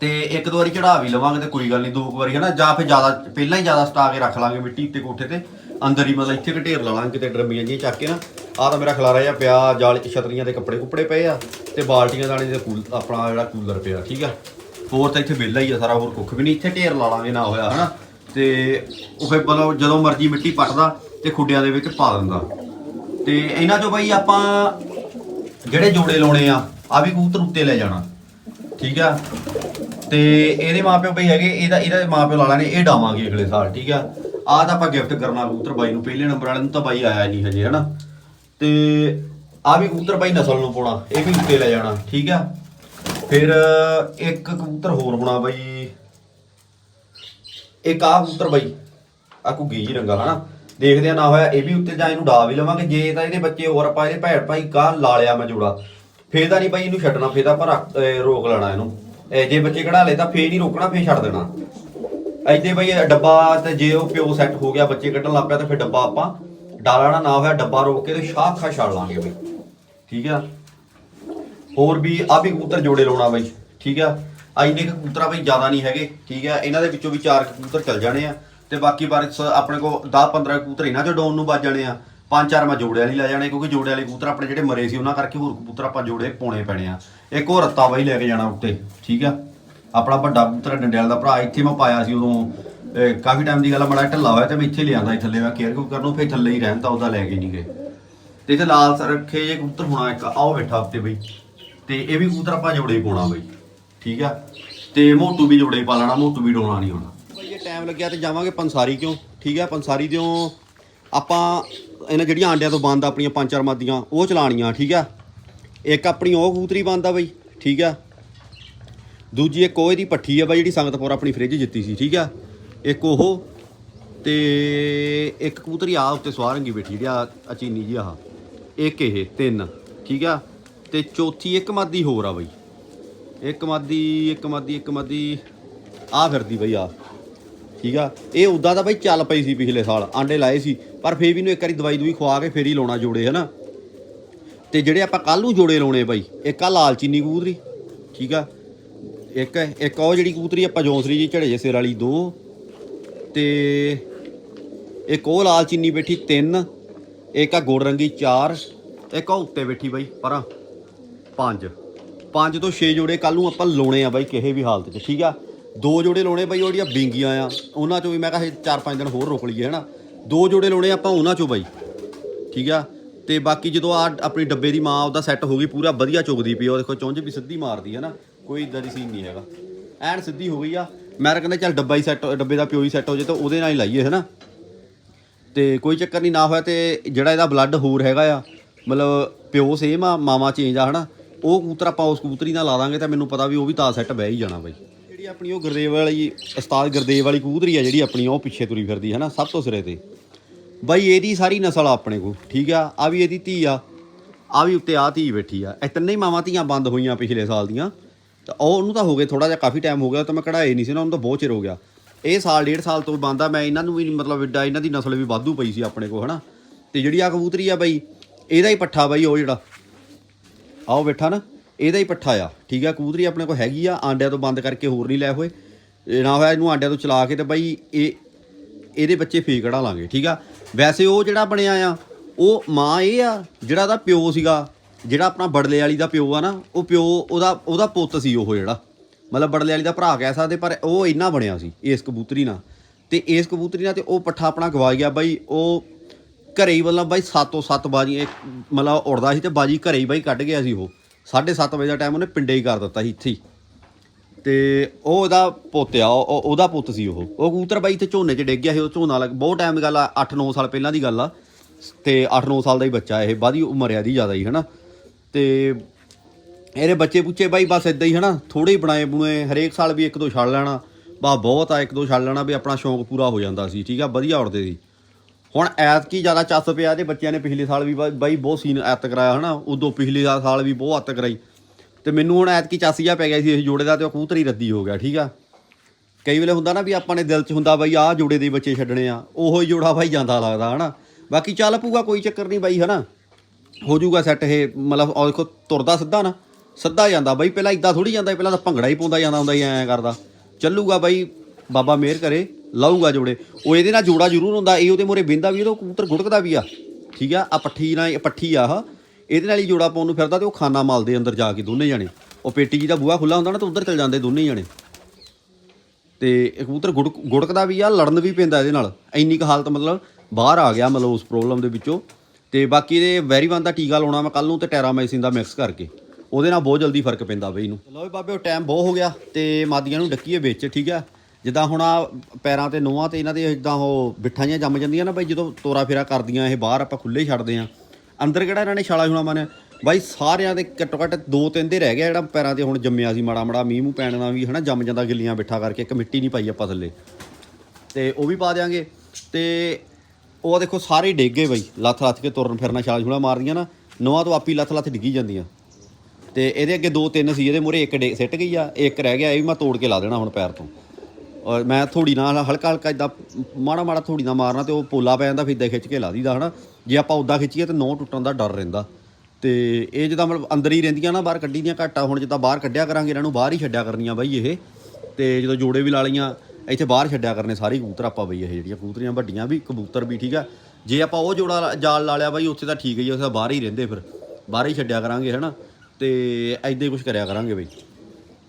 ਤੇ ਇੱਕ ਦੋ ਵਾਰੀ ਚੜਾ ਵੀ ਲਵਾਂਗੇ ਤੇ ਕੋਈ ਗੱਲ ਨਹੀਂ, ਦੋ ਕੁ ਵਾਰੀ, ਹਨਾ? ਜਾਂ ਫਿਰ ਜ਼ਿਆਦਾ, ਪਹਿਲਾਂ ਹੀ ਜ਼ਿਆਦਾ ਸਟਾ ਕੇ ਰੱਖ ਲਾਂਗੇ ਮਿੱਟੀ ਉੱਤੇ ਕੋਠੇ ਤੇ, ਅੰਦਰ ਹੀ ਮਤਲਬ ਇੱਥੇ ਕਿ ਢੇਰ ਲਾ ਲਾਂਗੇ ਕਿਤੇ ਡਰਮੀਆਂ ਜਿਹੀਆਂ ਚੱਕ ਕੇ ਨਾ। ਆਹ ਤਾਂ ਮੇਰਾ ਖਲਾਰਾ ਜਿਹਾ ਪਿਆ, ਜਾਲ ਛਤਰੀਆਂ ਦੇ ਕੱਪੜੇ ਕੁੱਪੜੇ ਪਏ ਆ ਤੇ ਬਾਲਟੀਆਂ ਦਾਣੇ ਦੇ ਕੂਲ, ਆਪਣਾ ਜਿਹੜਾ ਕੂਲਰ ਪਿਆ, ਠੀਕ ਆ? ਹੋਰ ਤਾਂ ਇੱਥੇ ਵਿਹਲਾ ਹੀ ਆ ਸਾਰਾ, ਹੋਰ ਕੁੱਖ ਵੀ ਨਹੀਂ, ਇੱਥੇ ਢੇਰ ਲਾ ਲਾਂਗੇ ਨਾ ਹੋਇਆ, ਹਨਾ? ਤੇ ਉਹ ਫਿਰ ਮਤਲਬ ਜਦੋਂ ਮਰਜ਼ੀ ਮਿੱਟੀ ਪੱਟਦਾ ਤੇ ਖੁੱਡਿਆਂ ਦੇ ਵਿੱਚ ਪਾ ਦਿੰਦਾ। ਤੇ ਇਹਨਾਂ ਚੋਂ ਬਾਈ ਆਪਾਂ ਜਿਹੜੇ ਜੋੜੇ ਲਾਉਣੇ ਆ ਆ ਵੀ ਕਬੂਤਰ ਉੱਤੇ ਲੈ ਜਾਣਾ। ਠੀਕ ਆ? ਤੇ ਇਹਦੇ ਮਾਪਿਓ ਬਈ ਹੈਗੇ, ਇਹਦਾ ਇਹਦਾ ਮਾਪਿਓ ਲਾਲਾ ਨੇ ਇਹ ਡਾਵਾਂਗੇ ਅਗਲੇ ਸਾਲ, ਠੀਕ ਆ? ਆਹ ਤਾਂ ਆਪਾਂ ਗਿਫਟ ਕਰਨਾ ਕਬੂਤਰ ਬਾਈ ਨੂੰ, ਪਹਿਲੇ ਨੰਬਰ ਵਾਲੇ ਨੂੰ ਤਾਂ ਬਾਈ ਆਇਆ ਨਹੀਂ ਹਜੇ, ਹਨਾ? ਤੇ ਆ ਵੀ ਕਬੂਤਰ ਬਾਈ ਨਸਲ ਨੂੰ ਪਾਉਣਾ, ਇਹ ਵੀ ਉੱਤੇ ਲੈ ਜਾਣਾ, ਠੀਕ ਆ? ਫਿਰ ਇੱਕ ਕਬੂਤਰ ਹੋਰ ਹੋਣਾ ਬਾਈ। ਇੱਕ ਆ ਕਬੂਤਰ ਬਾਈ ਆ ਘੁੱਗੀ ਜੀ ਰੰਗਾ ਹਨਾ ਦੇਖਦੇ ਆ ਨਾ ਹੋਇਆ, ਇਹ ਵੀ ਉੱਤੇ ਜਾਂ ਇਹਨੂੰ ਡਾ ਵੀ ਲਵਾਂਗੇ। ਜੇ ਤਾਂ ਇਹਦੇ ਬੱਚੇ ਹੋਰ ਆਪਾਂ ਇਹਦੇ ਭੈਣ ਭਾਈ ਕਾ ਲਾ ਲਿਆ ਮੈਂ ਜੋੜਾ ਫੇਰ ਤਾਂ ਨਹੀਂ ਬਾਈ ਇਹਨੂੰ ਛੱਡਣਾ, ਫੇਰ ਤਾਂ ਆਪਾਂ ਰੋਕ ਲੈਣਾ ਇਹਨੂੰ। ਜੇ ਬੱਚੇ ਕਢਾ ਲਏ ਤਾਂ ਫੇਰ ਨਹੀਂ ਰੋਕਣਾ, ਫੇਰ ਛੱਡ ਦੇਣਾ। ਐਦੇ ਬਈ ਡੱਬਾ ਤੇ ਜੇ ਉਹ ਪਿਓ ਸੈੱਟ ਹੋ ਗਿਆ, ਬੱਚੇ ਕੱਢਣ ਲੱਗ ਪਿਆ ਤਾਂ ਫਿਰ ਡੱਬਾ ਆਪਾਂ ਡਾਲਣਾ ਨਾ ਹੋਇਆ ਡੱਬਾ ਰੋਕ ਕੇ ਤੇ ਸ਼ਾਖ ਛੱਡ ਲਾਂਗੇ ਬਈ। ਠੀਕ ਆ? ਹੋਰ ਵੀ ਆ ਵੀ ਕਬੂਤਰ ਜੋੜੇ ਲਾਉਣਾ ਬਈ। ਠੀਕ ਆ? ਆਈਨੇ ਕਬੂਤਰਾ ਬਈ, ਜ਼ਿਆਦਾ ਨਹੀਂ ਹੈਗੇ। ਠੀਕ ਆ? ਇਹਨਾਂ ਦੇ ਵਿੱਚੋਂ ਵੀ ਚਾਰ ਕਬੂਤਰ ਚੱਲ ਜਾਣੇ ਆ। ਤੇ ਬਾਕੀ ਬਾਰ ਆਪਣੇ ਕੋਲ 10 15 ਕਬੂਤਰ ਇਹਨਾਂ ਚੋਂ ਡਾਊਨ ਨੂੰ ਵੱਜ ਜਾਣੇ ਆ। ਪੰਜ ਚਾਰ ਮੈਂ ਜੋੜੇ ਵਾਲੀ ਲੈ ਜਾਣੇ, ਕਿਉਂਕਿ ਜੋੜੇ ਵਾਲੇ ਕਬੂਤਰ ਆਪਣੇ ਜਿਹੜੇ ਮਰੇ ਸੀ, ਉਹਨਾਂ ਕਰਕੇ ਹੋਰ ਕਬੂਤਰ ਆਪਾਂ ਜੋੜੇ ਪਾਉਣੇ ਪੈਣੇ ਆ। ਇੱਕ ਹੋਰ ਰੱਤਾ ਬਈ ਲੈ ਕੇ ਜਾਣਾ ਉੱਤੇ, ਠੀਕ ਆ? ਆਪਣਾ ਵੱਡਾ ਕਬੂਤਰ ਡੰਡਿਆਲ ਦਾ ਭਰਾ, ਇੱਥੇ ਮੈਂ ਪਾਇਆ ਸੀ ਉਦੋਂ। ਕਾਫੀ ਟਾਈਮ ਦੀ ਗੱਲ ਆ ਢੱਲਾ ਹੋਇਆ ਤੇ ਮੈਂ ਇੱਥੇ ਲਿਆਂਦਾ ਸੀ ਥੱਲੇ, ਮੈਂ ਕੇਅਰ ਕਿਉਂ ਕਰਨ ਨੂੰ ਫਿਰ ਥੱਲੇ ਹੀ ਰਹਿਣ ਤਾਂ ਉਹਦਾ ਲੈ ਕੇ ਨਹੀਂ ਗਏ। ਤੇ ਇੱਥੇ ਲਾਲ ਸਰ ਰੱਖੇ ਜੇ ਕਬੂਤਰ ਹੋਣਾ ਇੱਕ ਆਓ ਬੈਠਾ ਉੱਤੇ ਬਈ। ਤੇ ਇਹ ਵੀ ਕਬੂਤਰ ਆਪਾਂ ਜੋੜੇ ਪਾਉਣਾ ਬਈ, ਠੀਕ ਆ? ਤੇ ਮੋਟੂ ਵੀ ਜੋੜੇ ਪਾ ਲੈਣਾ, ਮੋਟੂ ਵੀ ਡੋਣਾ ਨਹੀਂ ਹੋਣਾ ਟਾਈਮ ਲੱਗਿਆ ਤੇ ਜਾਵਾਂਗੇ ਪੰਸਾਰੀ ਕਿਉਂ? ਠੀਕ ਆ ਪੰਸਾਰੀ ਦਿਓ। ਆਪਾਂ ਇਹਨਾਂ ਜਿਹੜੀਆਂ ਆਂਡਿਆਂ ਤੋਂ ਬੰਦ ਆਪਣੀਆਂ ਪੰਜ ਚਾਰ ਮਾਦੀਆਂ, ਉਹ ਚਲਾਣੀਆਂ ਠੀਕ ਆ ਇੱਕ ਆਪਣੀ ਉਹ ਕਬੂਤਰੀ ਬੰਦ ਆ ਬਈ, ਠੀਕ ਆ ਦੂਜੀ ਇੱਕ ਉਹ ਇਹਦੀ ਪੱਠੀ ਆ ਬਈ, ਜਿਹੜੀ ਸੰਗਤਪੁਰ ਆਪਣੀ ਫ੍ਰਿਜ ਜਿੱਤੀ ਸੀ, ਠੀਕ ਆ ਇੱਕ ਉਹ ਤੇ ਇੱਕ ਕਬੂਤਰੀ ਆ ਉੱਤੇ ਸਵਾਰੰਗੀ ਬੈਠੀ ਜਿਹੜੀ ਆ ਆ ਜੀ ਆਹ ਇੱਕ ਇਹ, ਤਿੰਨ, ਠੀਕ ਆ ਤੇ ਚੌਥੀ ਇੱਕ ਮਾਦੀ ਹੋਰ ਆ ਬਈ। ਇੱਕ ਮਾਦੀ ਇੱਕ ਮਾਦੀ ਇੱਕ ਮਾਦੀ। ਆ ਫਿਰਦੀ ਬਈ ਆ ਠੀਕ ਆ? ਇਹ ਉਦਾਂ ਤਾਂ ਬਾਈ ਚੱਲ ਪਈ ਸੀ ਪਿਛਲੇ ਸਾਲ, ਆਂਡੇ ਲਾਏ ਸੀ, ਪਰ ਫੇਰ ਵੀ ਨੂੰ ਇੱਕ ਵਾਰੀ ਦਵਾਈ ਦੂਈ ਖਵਾ ਕੇ ਫੇਰ ਹੀ ਲਾਉਣਾ ਜੋੜੇ, ਹਨਾ? ਤੇ ਜਿਹੜੇ ਆਪਾਂ ਕੱਲ ਨੂੰ ਜੋੜੇ ਲਾਉਣੇ ਬਾਈ, ਇੱਕ ਆ ਲਾਲ ਚੀਨੀ ਕਬੂਤਰੀ, ਠੀਕ ਆ? ਇੱਕ ਇੱਕ ਉਹ ਜਿਹੜੀ ਕਬੂਤਰੀ ਆਪਾਂ ਜੌਂਸਰੀ ਜੀ ਝੜੇ ਜੇ ਸਿਰ ਵਾਲੀ ਦੋ, ਤੇ ਇੱਕ ਉਹ ਲਾਲ ਚੀਨੀ ਬੈਠੀ ਤਿੰਨ, ਇੱਕ ਆ ਗੁੜ ਰੰਗੀ ਚਾਰ, ਇੱਕ ਆ ਉੱਤੇ ਬੈਠੀ ਬਾਈ ਪਰਾਂ, ਪੰਜ। ਪੰਜ ਤੋਂ 6 ਜੋੜੇ ਕੱਲ ਨੂੰ ਆਪਾਂ ਲਾਉਣੇ ਆ ਬਾਈ ਕਿਸੇ ਵੀ ਹਾਲਤ 'ਚ, ਠੀਕ ਆ? ਦੋ ਜੋੜੇ ਲਾਉਣੇ ਬਈ ਉਹ ਜਿਹੜੀਆਂ ਬਿੰਗੀਆਂ ਆ, ਉਹਨਾਂ ਚੋਂ ਵੀ ਮੈਂ ਕਿਹਾ 4-5 ਦਿਨ ਹੋਰ ਰੋਕ ਲਈਏ, ਹਨਾ? ਦੋ ਜੋੜੇ ਲਾਉਣੇ ਆਪਾਂ ਉਹਨਾਂ ਚੋਂ ਬਾਈ, ਠੀਕ ਆ? ਤੇ ਬਾਕੀ ਜਦੋਂ ਆ ਆਪਣੀ ਡੱਬੇ ਦੀ ਮਾਂ ਉਹਦਾ ਸੈੱਟ ਹੋ ਗਈ, ਪੂਰਾ ਵਧੀਆ ਚੁਗਦੀ ਪਈ ਉਹ ਦੇਖੋ ਚੁੰਝ ਵੀ ਸਿੱਧੀ ਮਾਰਦੀ ਹੈ ਨਾ, ਕੋਈ ਇਦਾਂ ਦੀ ਸੀਨ ਨਹੀਂ ਹੈਗਾ। ਐਨ ਸਿੱਧੀ ਹੋ ਗਈ ਆ। ਮੈਂ ਤਾਂ ਕਹਿੰਦਾ ਚੱਲ ਡੱਬਾ ਹੀ ਸੈੱਟ ਡੱਬੇ ਦਾ ਪਿਓ ਹੀ ਸੈੱਟ ਹੋ ਜੇ ਤਾਂ ਉਹਦੇ ਨਾਲ ਹੀ ਲਾਈਏ ਹੈ ਨਾ ਤੇ ਕੋਈ ਚੱਕਰ ਨਹੀਂ, ਨਾ ਹੋਇਆ ਤੇ ਜਿਹੜਾ ਇਹਦਾ ਬਲੱਡ ਹੋਰ ਹੈਗਾ ਆ, ਮਤਲਬ ਪਿਓ ਸੇਮ ਆ ਮਾਮਾ ਚੇਂਜ ਆ, ਹਨਾ? ਉਹ ਕਬੂਤਰ ਆਪਾਂ ਉਸ ਕਬੂਤਰੀ ਨਾਲ ਲਾ ਦਾਂਗੇ ਤਾਂ ਮੈਨੂੰ ਪਤਾ ਵੀ ਉਹ ਵੀ ਤਾਂ ਸੈੱਟ ਬਹਿ ਹੀ ਜਾਣਾ ਬਾਈ। ਜਿਹੜੀ ਆਪਣੀ ਉਹ ਗੁਰਦੇਵ ਵਾਲੀ, ਉਸਤਾਦ ਗੁਰਦੇਵ ਵਾਲੀ ਕਬੂਤਰੀ ਆ ਜਿਹੜੀ ਆਪਣੀ, ਉਹ ਪਿੱਛੇ ਤੁਰੀ ਫਿਰਦੀ ਹੈ ਨਾ, ਸਭ ਤੋਂ ਸਿਰੇ ਤੇ। ਬਾਈ ਇਹਦੀ ਸਾਰੀ ਨਸਲ ਆ ਆਪਣੇ ਕੋਲ, ਠੀਕ ਆ? ਆ ਵੀ ਇਹਦੀ ਧੀ ਆ ਆ ਵੀ ਉੱਤੇ ਆ ਧੀ ਬੈਠੀ ਆ। ਇਹ ਤਿੰਨੇ ਹੀ ਮਾਵਾਂ ਧੀਆਂ ਬੰਦ ਹੋਈਆਂ ਪਿਛਲੇ ਸਾਲ ਦੀਆਂ। ਤਾਂ ਉਹ, ਉਹਨੂੰ ਤਾਂ ਹੋ ਗਏ ਥੋੜਾ ਜਿਹਾ, ਕਾਫੀ ਟਾਈਮ ਹੋ ਗਿਆ ਤਾਂ ਮੈਂ ਕਢਾਏ ਨਹੀਂ ਸੀ ਨਾ, ਉਹਨੂੰ ਤਾਂ ਬਹੁਤ ਚਿਰ ਹੋ ਗਿਆ। ਇਹ ਸਾਲ, ਡੇਢ ਸਾਲ ਤੋਂ ਬੰਦ ਆ, ਮੈਂ ਇਹਨਾਂ ਨੂੰ ਵੀ ਮਤਲਬ ਇੱਡਾ ਇਹਨਾਂ ਦੀ ਨਸਲ ਵੀ ਵਾਧੂ ਪਈ ਸੀ ਆਪਣੇ ਕੋਲ, ਹਨਾ? ਤੇ ਜਿਹੜੀ ਆ ਕਬੂਤਰੀ ਆ ਬਾਈ, ਇਹਦਾ ਹੀ ਪੱਠਾ ਬਾਈ ਉਹ ਜਿਹੜਾ। ਆਓ ਬੈਠਾ ਨਾ। ਇਹਦਾ ਹੀ ਪੱਠਾ ਆ, ਠੀਕ ਆ? ਕਬੂਤਰੀ ਆਪਣੇ ਕੋਲ ਹੈਗੀ ਆ, ਆਂਡਿਆਂ ਤੋਂ ਬੰਦ ਕਰਕੇ ਹੋਰ ਨਹੀਂ ਲੈ ਹੋਏ। ਨਾ ਹੋਇਆ ਇਹਨੂੰ ਆਂਡਿਆਂ ਤੋਂ ਚਲਾ ਕੇ ਤੇ ਬਾਈ ਇਹ, ਇਹਦੇ ਬੱਚੇ ਫੇਕ ਕਢਾ ਲਾਂਗੇ, ਠੀਕ ਆ? ਵੈਸੇ ਉਹ ਜਿਹੜਾ ਬਣਿਆ ਆ, ਉਹ ਮਾਂ ਇਹ ਆ, ਜਿਹੜਾ ਦਾ ਪਿਓ ਸੀਗਾ, ਜਿਹੜਾ ਆਪਣਾ ਬੜਲੇ ਵਾਲੀ ਦਾ ਪਿਓ ਆ ਨਾ, ਉਹ ਪਿਓ, ਉਹਦਾ ਉਹਦਾ ਪੁੱਤ ਸੀ ਉਹ ਜਿਹੜਾ। ਮਤਲਬ ਬੜਲੇ ਵਾਲੀ ਦਾ ਭਰਾ ਕਹਿ ਸਕਦੇ, ਪਰ ਉਹ ਇੰਨਾ ਬਣਿਆ ਸੀ, ਇਸ ਕਬੂਤਰੀ ਨਾਲ। ਤੇ ਇਸ ਕਬੂਤਰੀ ਨਾਲ ਤੇ ਉਹ ਪੱਠਾ ਆਪਣਾ ਗਵਾ ਗਿਆ ਬਾਈ, ਉਹ ਘਰੇ ਹੀ ਮਤਲਬ ਬਾਈ ਸੱਤੋਂ ਸੱਤ ਬਾਜੀ ਇੱਕ, ਮਤਲਬ ਉੜਦਾ ਸੀ ਤੇ ਬਾਜੀ ਘਰੇ ਹੀ ਬਾਈ ਕੱਢ ਗਿਆ ਸੀ ਉਹ। 7:30 ਵਜੇ ਦਾ ਟਾਈਮ ਉਹਨੇ ਪਿੰਡੇ ਹੀ ਕਰ ਦਿੱਤਾ ਸੀ ਇੱਥੇ ਹੀ। ਤੇ ਉਹ ਉਹਦਾ ਪੁੱਤ ਆ, ਉਹ- ਉਹਦਾ ਪੁੱਤ ਸੀ ਉਹ। ਉਹ ਕਬੂਤਰ ਬਾਈ ਇੱਥੇ ਝੋਨੇ 'ਚ ਡਿੱਗ ਗਿਆ ਸੀ, ਉਹ ਝੋਨਾ ਲੱਗ ਬਹੁਤ ਟਾਈਮ ਦੀ ਗੱਲ ਆ 8-9 ਸਾਲ ਪਹਿਲਾਂ ਦੀ ਗੱਲ ਆ। ਤੇ 8-9 ਸਾਲ ਦਾ ਹੀ ਬੱਚਾ ਇਹ ਬਾਦੀ ਉਮਰ ਆ ਦੀ ਜ਼ਿਆਦਾ ਹੀ, ਹਨਾ? ਤੇ ਇਹਦੇ ਬੱਚੇ ਪੁੱਛੇ ਬਾਈ ਬਸ ਇਦਾਂ ਹੀ, ਹਨਾ? ਥੋੜੇ ਹੀ ਬਣਾਏ ਬੁਣੇ, ਹਰੇਕ ਸਾਲ ਵੀ ਇੱਕ ਦੋ ਛੱਡ ਲੈਣਾ। ਬਾ ਬਹੁਤ ਆ, ਇੱਕ ਦੋ ਛੱਡ ਲੈਣਾ ਵੀ ਆਪਣਾ ਸ਼ੌਂਕ ਪੂਰਾ ਹੋ ਜਾਂਦਾ ਸੀ, ਠੀਕ ਆ? ਵਧੀਆ ਉੜਦੇ ਸੀ। ਹੁਣ ਐਤਕੀ ਜ਼ਿਆਦਾ ਚੱਸ ਪਿਆ ਤੇ ਬੱਚਿਆਂ ਨੇ ਪਿਛਲੇ ਸਾਲ ਵੀ ਬਾ- ਬਾਈ ਬਹੁਤ ਸੀਨ ਐਤ ਕਰਾਇਆ ਹਨਾ, ਉਦੋਂ ਪਿਛਲੇ ਸਾਲ ਵੀ ਬਹੁਤ ਐਤ ਕਰਾਈ। ਤੇ ਮੈਨੂੰ ਹੁਣ ਐਤਕੀ ਚਾਸੀਆ ਪੈ ਗਿਆ ਸੀ ਇਸ ਜੋੜੇ ਦਾ ਤੇ ਉਹ ਕੂਤਰੀ ਰੱਦੀ ਹੋ ਗਿਆ, ਠੀਕ ਆ? ਕਈ ਵੇਲੇ ਹੁੰਦਾ ਨਾ ਵੀ ਆਪਾਂ ਨੇ ਦਿਲ 'ਚ ਹੁੰਦਾ ਬਾਈ ਆਹ ਜੋੜੇ ਦੇ ਬੱਚੇ ਛੱਡਣੇ ਆ, ਉਹੋ ਹੀ ਜੋੜਾ ਬਾਈ ਜਾਂਦਾ ਲੱਗਦਾ ਹਨਾ। ਬਾਕੀ ਚੱਲ ਪੂਗਾ ਕੋਈ ਚੱਕਰ ਨਹੀਂ ਬਾਈ ਹਨਾ। ਹੋ ਜਾਊਗਾ ਸੈੱਟ ਇਹ, ਮਤਲਬ ਉਹ ਦੇਖੋ ਤੁਰਦਾ ਸਿੱਧਾ ਨਾ, ਸਿੱਧਾ ਜਾਂਦਾ ਬਾਈ, ਪਹਿਲਾਂ ਇਦਾਂ ਥੋੜੀ ਜਾਂਦਾ, ਪਹਿਲਾਂ ਤਾਂ ਭੰਗੜਾ ਹੀ ਪਾਉਂਦਾ ਜਾਂਦਾ ਹੁੰਦਾ ਸੀ, ਐਂ ਕਰਦਾ। ਚੱਲੂਗਾ ਬਾਈ, ਬਾਬਾ ਮਿਹਰ ਕਰੇ। ਲਾਊਗਾ ਜੋੜੇ। ਉਹ ਇਹਦੇ ਨਾਲ ਜੋੜਾ ਜ਼ਰੂਰ ਹੁੰਦਾ। ਇਹ ਉਹਦੇ ਮੋਰੇ ਬਿੰਦਾ ਵੀ ਉਹਦਾ ਕਬੂਤਰ ਗੁੜਕਦਾ ਵੀ ਆ। ਠੀਕ ਆ? ਆ ਪੱਠੀ ਨਾਲ ਪੱਠੀ ਆ ਇਹਦੇ ਨਾਲ ਹੀ ਜੋੜਾ ਪਾਉਣ ਨੂੰ ਫਿਰਦਾ ਤੇ ਉਹ ਖਾਨਾ ਮਲਦੇ ਅੰਦਰ ਜਾ ਕੇ ਦੋਨੇ ਜਣੇ। ਉਹ ਪੇਟੀ ਜੀ ਦਾ ਬੂਹਾ ਖੁੱਲਾ ਹੁੰਦਾ ਨਾ ਤਾਂ ਉਧਰ ਚਲ ਜਾਂਦੇ ਦੋਨੇ ਜਣੇ। ਤੇ ਕਬੂਤਰ ਗੁੜਕ, ਗੁੜਕਦਾ ਵੀ ਆ, ਲੜਨ ਵੀ ਪੈਂਦਾ ਇਹਦੇ ਨਾਲ। ਇੰਨੀ ਕੁ ਹਾਲਤ ਮਤਲਬ ਬਾਹਰ ਆ ਗਿਆ ਮਤਲਬ ਉਸ ਪ੍ਰੋਬਲਮ ਦੇ ਵਿੱਚੋਂ। ਤੇ ਬਾਕੀ ਇਹਦੇ ਵੈਰੀਵਨ ਦਾ ਟੀਕਾ ਲਾਉਣਾ ਮੈਂ ਕੱਲ ਨੂੰ ਤੇ ਟੈਰਾਮਾਈਸਿਨ ਦਾ ਮਿਕਸ ਕਰਕੇ। ਉਹਦੇ ਨਾਲ ਬਹੁਤ ਜਲਦੀ ਫ਼ਰਕ ਪੈਂਦਾ ਬਈ ਇਹਨੂੰ। ਲਓ ਬਾਬੇ, ਉਹ ਟਾਈਮ ਬਹੁਤ ਹੋ ਗਿਆ ਤੇ ਮਾਦੀਆਂ ਨੂੰ ਡੱਕੀਏ ਵਿੱਚ, ਠੀਕ ਆ? ਜਿੱਦਾਂ ਹੁਣ ਆ ਪੈਰਾਂ ਤੇ ਨੋਹਾਂ ਤੇ ਇਹਨਾਂ ਦੇ ਜਿੱਦਾਂ ਉਹ ਬਿੱਠਾਂ ਜਿਹੀਆਂ ਜੰਮ ਜਾਂਦੀਆਂ ਨਾ ਬਈ ਜਦੋਂ ਤੋਰਾ ਫੇਰਾ ਕਰਦੀਆਂ ਇਹ ਬਾਹਰ ਆਪਾਂ ਖੁੱਲੇ ਹੀ ਛੱਡਦੇ ਆ ਅੰਦਰ ਕਿਹੜਾ ਇਹਨਾਂ ਨੇ ਛਾਲਾ ਛੁਣਾ ਮਾਰਿਆ? ਬਾਈ ਸਾਰਿਆਂ ਦੇ ਘੱਟੋ ਘੱਟ ਦੋ ਤਿੰਨ ਦੇ ਰਹਿ ਗਿਆ ਜਿਹੜਾ ਪੈਰਾਂ ਤੇ ਹੁਣ ਜੰਮਿਆ ਸੀ ਮਾੜਾ ਮਾੜਾ, ਮੀਂਹ ਮੂੰਹ ਪੈਣ ਨਾਲ ਵੀ ਹਨਾ ਜੰਮ ਜਾਂਦਾ ਗਿੱਲੀਆਂ ਬਿੱਠਾ ਕਰਕੇ, ਇੱਕ ਮਿੱਟੀ ਨਹੀਂ ਪਾਈ ਆਪਾਂ ਥੱਲੇ। ਤੇ ਉਹ ਵੀ ਪਾ ਦਿਆਂਗੇ। ਤੇ ਉਹ ਦੇਖੋ ਸਾਰੇ ਡਿੱਗ ਗਏ ਬਈ, ਲੱਥ ਲੱਥ ਕੇ ਤੁਰਨ ਫਿਰਨਾ ਛਾਲ ਛੁਲਾ ਮਾਰਦੀਆਂ ਨਾ, ਨੋਹਾਂ ਤੋਂ ਆਪੀ ਲੱਥ ਲੱਥ ਡਿੱਗੀ ਜਾਂਦੀਆਂ। ਤੇ ਇਹਦੇ ਅੱਗੇ ਦੋ ਤਿੰਨ ਸੀ, ਇਹਦੇ ਮੂਰੇ ਇੱਕ ਡੇ, ਸਿੱਟ ਗਈ ਆ, ਇੱਕ ਰਹਿ ਗਿਆ, ਇਹ ਵੀ ਮੈਂ ਤੋੜ ਕੇ ਲਾ ਦੇਣਾ ਹੁਣ ਪੈਰ ਤੋਂ। ਔਰ ਮੈਂ ਥੋੜੀ ਨਾਲ ਹਲਕਾ ਹਲਕਾ ਇਦਾਂ ਮਾੜਾ ਮਾੜਾ ਥੋੜੀ ਨਾਲ ਮਾਰਨਾ ਤੇ ਉਹ ਪੋਲਾ ਪੈ ਜਾਂਦਾ, ਫਿਰ ਇਦਾਂ ਖਿੱਚ ਕੇ ਲਾ ਦੀਦਾ ਹਨਾ। ਜੇ ਆਪਾਂ ਉਦਾਂ ਖਿੱਚੀਏ ਤੇ ਨੌ ਟੁੱਟਣ ਦਾ ਡਰ ਰਹਿੰਦਾ। ਤੇ ਇਹ ਜਿੱਦਾਂ ਮਤਲਬ ਅੰਦਰ ਹੀ ਰਹਿੰਦੀਆਂ ਨਾ, ਬਾਹਰ ਕੱਢੀ ਦੀਆਂ ਘਾਟਾ, ਹੁਣ ਜਿੱਦਾਂ ਬਾਹਰ ਕੱਢਿਆ ਕਰਾਂਗੇ, ਇਹਨਾਂ ਨੂੰ ਬਾਹਰ ਹੀ ਛੱਡਿਆ ਕਰਨੀਆਂ ਬਾਈ ਇਹ। ਤੇ ਜਦੋਂ ਜੋੜੇ ਵੀ ਲਾ ਲਈਆਂ, ਇੱਥੇ ਬਾਹਰ ਛੱਡਿਆ ਕਰਨੇ ਸਾਰੇ ਕਬੂਤਰ ਆਪਾਂ ਬਈ ਇਹ ਜਿਹੜੀਆਂ ਕਬੂਤਰੀਆਂ ਵੱਡੀਆਂ ਵੀ, ਕਬੂਤਰ ਵੀ, ਠੀਕ ਆ। ਜੇ ਆਪਾਂ ਉਹ ਜੋੜਾ ਲਾ- ਜਾਲ ਲਾ ਲਿਆ ਬਾਈ, ਉੱਥੇ ਤਾਂ ਠੀਕ ਹੈ ਜੀ, ਉੱਥੇ ਬਾਹਰ ਹੀ ਰਹਿੰਦੇ ਫਿਰ। ਬਾਹਰ ਹੀ ਛੱਡਿਆ ਕਰਾਂਗੇ, ਹਨਾ। ਤੇ ਐਦਾਂ ਹੀ ਕੁਝ ਕਰਿਆ ਕਰਾਂਗੇ ਬਈ।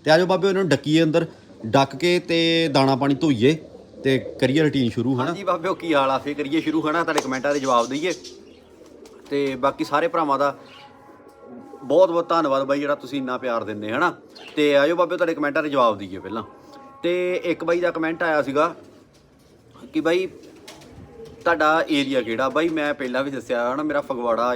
ਤੇ ਆਜੋ ਬਾਬੇ ਉਹਨਾਂ ਨੂੰ ਡੱਕੀਏ ਅੰਦਰ। ਡੱਕ ਕੇ ਤੇ ਦਾਣਾ ਪਾਣੀ ਧੋਈਏ ਤੇ ਕਰੀਏ ਰੁਟੀਨ ਸ਼ੁਰੂ, ਹਨਾ? ਹਾਂਜੀ ਬਾਬਿਓ, ਕੀ ਹਾਲ ਆ? ਫੇਰ ਕਰੀਏ ਸ਼ੁਰੂ, ਹਨਾ? ਤੁਹਾਡੇ ਕਮੈਂਟਾਂ ਦੇ ਜਵਾਬ ਦਈਏ। ਤੇ ਬਾਕੀ ਸਾਰੇ ਭਰਾਵਾਂ ਦਾ ਬਹੁਤ ਬਹੁਤ ਧੰਨਵਾਦ ਬਾਈ, ਜਿਹੜਾ ਤੁਸੀਂ ਇੰਨਾ ਪਿਆਰ ਦਿੰਦੇ, ਹਨਾ? ਤੇ ਆਜੋ ਬਾਬੇ ਤੁਹਾਡੇ ਕਮੈਂਟਾਂ ਦੇ ਜਵਾਬ ਦਈਏ ਪਹਿਲਾਂ। ਤੇ ਇੱਕ ਬਾਈ ਦਾ ਕਮੈਂਟ ਆਇਆ ਸੀਗਾ ਕਿ ਬਾਈ, ਤੁਹਾਡਾ ਏਰੀਆ ਕਿਹੜਾ? ਬਾਈ, ਮੈਂ ਪਹਿਲਾਂ ਵੀ ਦੱਸਿਆ, ਹਨਾ? ਮੇਰਾ ਫਗਵਾੜਾ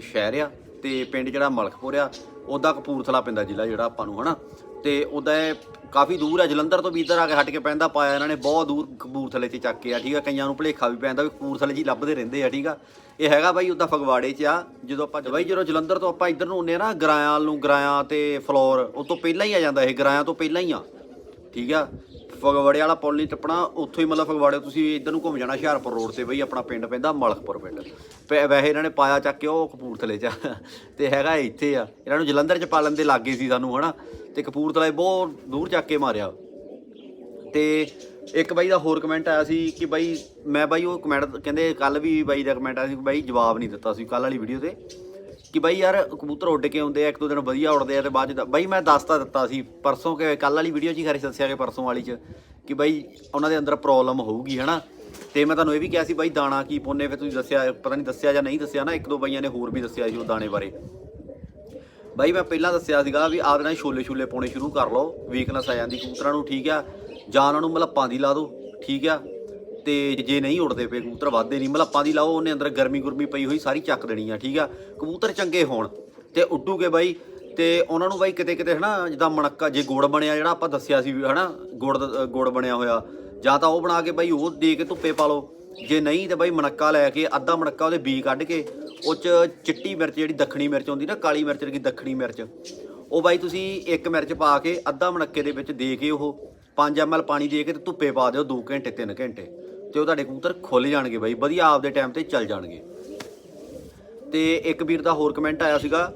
ਸ਼ਹਿਰ ਆ ਤੇ ਪਿੰਡ ਜਿਹੜਾ ਮਲਕਪੁਰ ਆ, ਉਹਦਾ ਕਪੂਰਥਲਾ ਪੈਂਦਾ ਜ਼ਿਲ੍ਹਾ ਜਿਹੜਾ ਆਪਾਂ ਨੂੰ, ਹਨਾ? ਤੇ ਉਹਦਾ ਇਹ ਕਾਫੀ ਦੂਰ ਹੈ, ਜਲੰਧਰ ਤੋਂ ਵੀ ਇੱਧਰ ਆ ਕੇ ਹਟ ਕੇ ਪੈਂਦਾ, ਪਾਇਆ ਇਹਨਾਂ ਨੇ ਬਹੁਤ ਦੂਰ ਕਪੂਰਥਲੇ 'ਚ ਚੱਕ ਕੇ ਆ, ਠੀਕ ਆ? ਕਈਆਂ ਨੂੰ ਭੁਲੇਖਾ ਵੀ ਪੈਂਦਾ ਵੀ ਕਪੂਰਥਲੇ 'ਚ ਹੀ ਲੱਭਦੇ ਰਹਿੰਦੇ ਆ, ਠੀਕ ਆ? ਇਹ ਹੈਗਾ ਬਾਈ ਉਹਦਾ ਫਗਵਾੜੇ 'ਚ ਆ, ਜਦੋਂ ਆਪਾਂ ਬਾਈ ਜਦੋਂ ਜਲੰਧਰ ਤੋਂ ਆਪਾਂ ਇੱਧਰ ਨੂੰ ਆਉਂਦੇ ਆ ਨਾ, ਗਰਾਇਆਂ ਨੂੰ, ਗਰਾਇਆਂ ਤੇ ਫਲੋਰ, ਉਹ ਤੋਂ ਪਹਿਲਾਂ ਹੀ ਆ ਜਾਂਦਾ ਇਹ, ਗਰਾਇਆਂ ਤੋਂ ਪਹਿਲਾਂ ਹੀ ਆ, ਠੀਕ ਆ? ਫਗਵਾੜੇ ਵਾਲਾ ਪੁਲ ਨਹੀਂ ਟੱਪਣਾ, ਉੱਥੋਂ ਹੀ ਮਤਲਬ ਫਗਵਾੜੇ ਤੁਸੀਂ ਇੱਧਰ ਨੂੰ ਘੁੰਮ ਜਾਣਾ, ਹੁਸ਼ਿਆਰਪੁਰ ਰੋਡ ਤੇ ਬਈ, ਆਪਣਾ ਪਿੰਡ ਪੈਂਦਾ ਮਲਕਪੁਰ ਪਿੰਡ। ਪੈ- ਵੈਸੇ ਇਹਨਾਂ ਨੇ ਪਾਇਆ ਚੱਕ ਕੇ ਉਹ ਕਪੂਰਥਲੇ 'ਚ ਆ। ਤੇ ਹੈਗਾ ਇੱਥੇ ਆ। ਇਹਨਾਂ ਨੂੰ ਜਲੰਧਰ 'ਚ ਪਾਲਣ ਦੇ ਲਾਗੇ ਸੀ ਸਾਨੂੰ, ਹਨਾ? ਤੇ ਕਪੂਰਥਲਾ ਬਹੁਤ ਦੂਰ ਚੱਕ ਕੇ ਮਾਰਿਆ। ਤੇ ਇੱਕ ਬਾਈ ਦਾ ਹੋਰ ਕਮੈਂਟ ਆਇਆ ਸੀ ਕਿ ਬਾਈ, ਮੈਂ ਬਾਈ ਉਹ ਕਮੈਂਟ ਕਹਿੰਦੇ ਕੱਲ ਵੀ ਬਾਈ ਦਾ ਕਮੈਂਟ ਆਇਆ ਸੀ ਕਿ ਬਾਈ ਜਵਾਬ ਨਹੀਂ ਦਿੱਤਾ ਸੀ ਕੱਲ ਵਾਲੀ ਵੀਡੀਓ ਤੇ। ਕਿ ਬਾਈ ਯਾਰ ਕਬੂਤਰ ਉੱਡ ਕੇ ਆਉਂਦੇ ਆ, ਇੱਕ ਦੋ ਦਿਨ ਵਧੀਆ ਉੱਡਦੇ ਆ ਤੇ ਬਾਅਦ ਚ ਤਾਂ- ਬਾਈ ਮੈਂ ਦੱਸਤਾ ਦਿੱਤਾ ਸੀ ਪਰਸੋਂ ਕਿ ਕੱਲ ਵਾਲੀ ਵੀਡੀਓ 'ਚ ਹੀ ਖਰੇ ਦੱਸਿਆ ਕਿ ਪਰਸੋਂ ਵਾਲੀ 'ਚ ਕਿ ਬਾਈ ਉਹਨਾਂ ਦੇ ਅੰਦਰ ਪ੍ਰੋਬਲਮ ਹੋਊਗੀ, ਹਨਾ? ਤੇ ਮੈਂ ਤੁਹਾਨੂੰ ਇਹ ਵੀ ਕਿਹਾ ਸੀ, ਬਾਈ ਦਾਣਾ ਕੀ ਪਾਉਂਦੇ ਫਿਰ ਤੁਸੀਂ ਦੱਸਿਆ, ਪਤਾ ਨਹੀਂ ਦੱਸਿਆ ਜਾਂ ਨਹੀਂ ਦੱਸਿਆ ਨਾ, ਇੱਕ ਦੋ ਬਾਈਆਂ ਨੇ ਹੋਰ ਵੀ ਦੱਸਿਆ ਸੀ ਉਹ ਦਾਣੇ ਬਾਰੇ। ਬਾਈ, ਮੈਂ ਪਹਿਲਾਂ ਦੱਸਿਆ ਸੀਗਾ ਵੀ ਆਹ ਨਾਲ ਛੋਲੇ ਛੋਲੇ ਪਾਉਣੇ ਸ਼ੁਰੂ ਕਰ ਲਓ। ਵੀਕਨੈਸ ਆ ਜਾਂਦੀ, ਕਬੂਤਰਾਂ ਨੂੰ, ਠੀਕ ਆ। ਜਾਂ ਉਹਨਾਂ ਨੂੰ ਮਲੱਪਾਂ ਦੀ ਲਾ ਦਿਓ ਠੀਕ ਆ। ਤੇ ਜੇ ਨਹੀਂ ਉੜਦੇ ਪਏ, ਕਬੂਤਰ ਵੱਧਦੇ ਨਹੀਂ, ਮਲੱਪਾਂ ਦੀ ਲਾਓ, ਉਹਨੇ ਅੰਦਰ ਗਰਮੀ ਗੁਰਮੀ ਪਈ ਹੋਈ, ਸਾਰੀ ਚੱਕ ਦੇਣੀ ਆ, ਠੀਕ ਆ। ਕਬੂਤਰ ਚੰਗੇ ਹੋਣ, ਤੇ ਉੱਡੂਗੇ ਬਾਈ। ਤੇ ਉਹਨਾਂ ਨੂੰ ਬਾਈ ਕਿਤੇ ਕਿਤੇ ਹਨਾ, ਜਿੱਦਾਂ ਮਣੱਕਾ, ਜੇ ਗੁੜ ਬਣਿਆ, ਜਿਹੜਾ ਆਪਾਂ ਦੱਸਿਆ ਸੀ ਵੀ ਹਨਾ, ਗੁੜ ਦਾ- ਗੁੜ ਬਣਿਆ ਹੋਇਆ, ਜਾਂ ਤਾਂ ਉਹ ਬਣਾ ਕੇ ਬਾਈ, ਉਹ ਦੇ ਕੇ ਧੁੱਪੇ ਪਾ ਲਓ। ਜੇ ਨਹੀਂ, ਤੇ ਬਾਈ ਮਣੱਕਾ ਲੈ ਕੇ, ਅੱਧਾ ਮਣੱਕਾ ਉਹਦੇ ਬੀ ਕੱਢ ਕੇ ਉਹ ਚ ਚਿੱਟੀ ਮਿਰਚ ਜਿਹੜੀ ਦੱਖਣੀ ਮਿਰਚ ਹੁੰਦੀ ਨਾ, ਕਾਲੀ ਮਿਰਚ ਵਰਗੀ ਦੱਖਣੀ ਮਿਰਚ, ਉਹ ਬਾਈ ਤੁਸੀਂ ਇੱਕ ਮਿਰਚ ਪਾ ਕੇ ਅੱਧਾ ਮਣੱਕੇ ਦੇ ਵਿੱਚ ਦੇ ਕੇ ਉਹ 5 ml ਪਾਣੀ ਦੇ ਕੇ ਤੇ ਧੁੱਪੇ ਪਾ ਦਿਓ 2 ਘੰਟੇ 3 ਘੰਟੇ, ਤੇ ਉਹ ਤੁਹਾਡੇ ਕਬੂਤਰ ਖੁੱਲ ਜਾਣਗੇ ਬਾਈ, ਵਧੀਆ ਆਪਦੇ ਟਾਈਮ ਤੇ ਚੱਲ ਜਾਣਗੇ। ਤੇ ਇੱਕ ਵੀਰ ਦਾ ਹੋਰ ਕਮੈਂਟ ਆਇਆ ਸੀਗਾ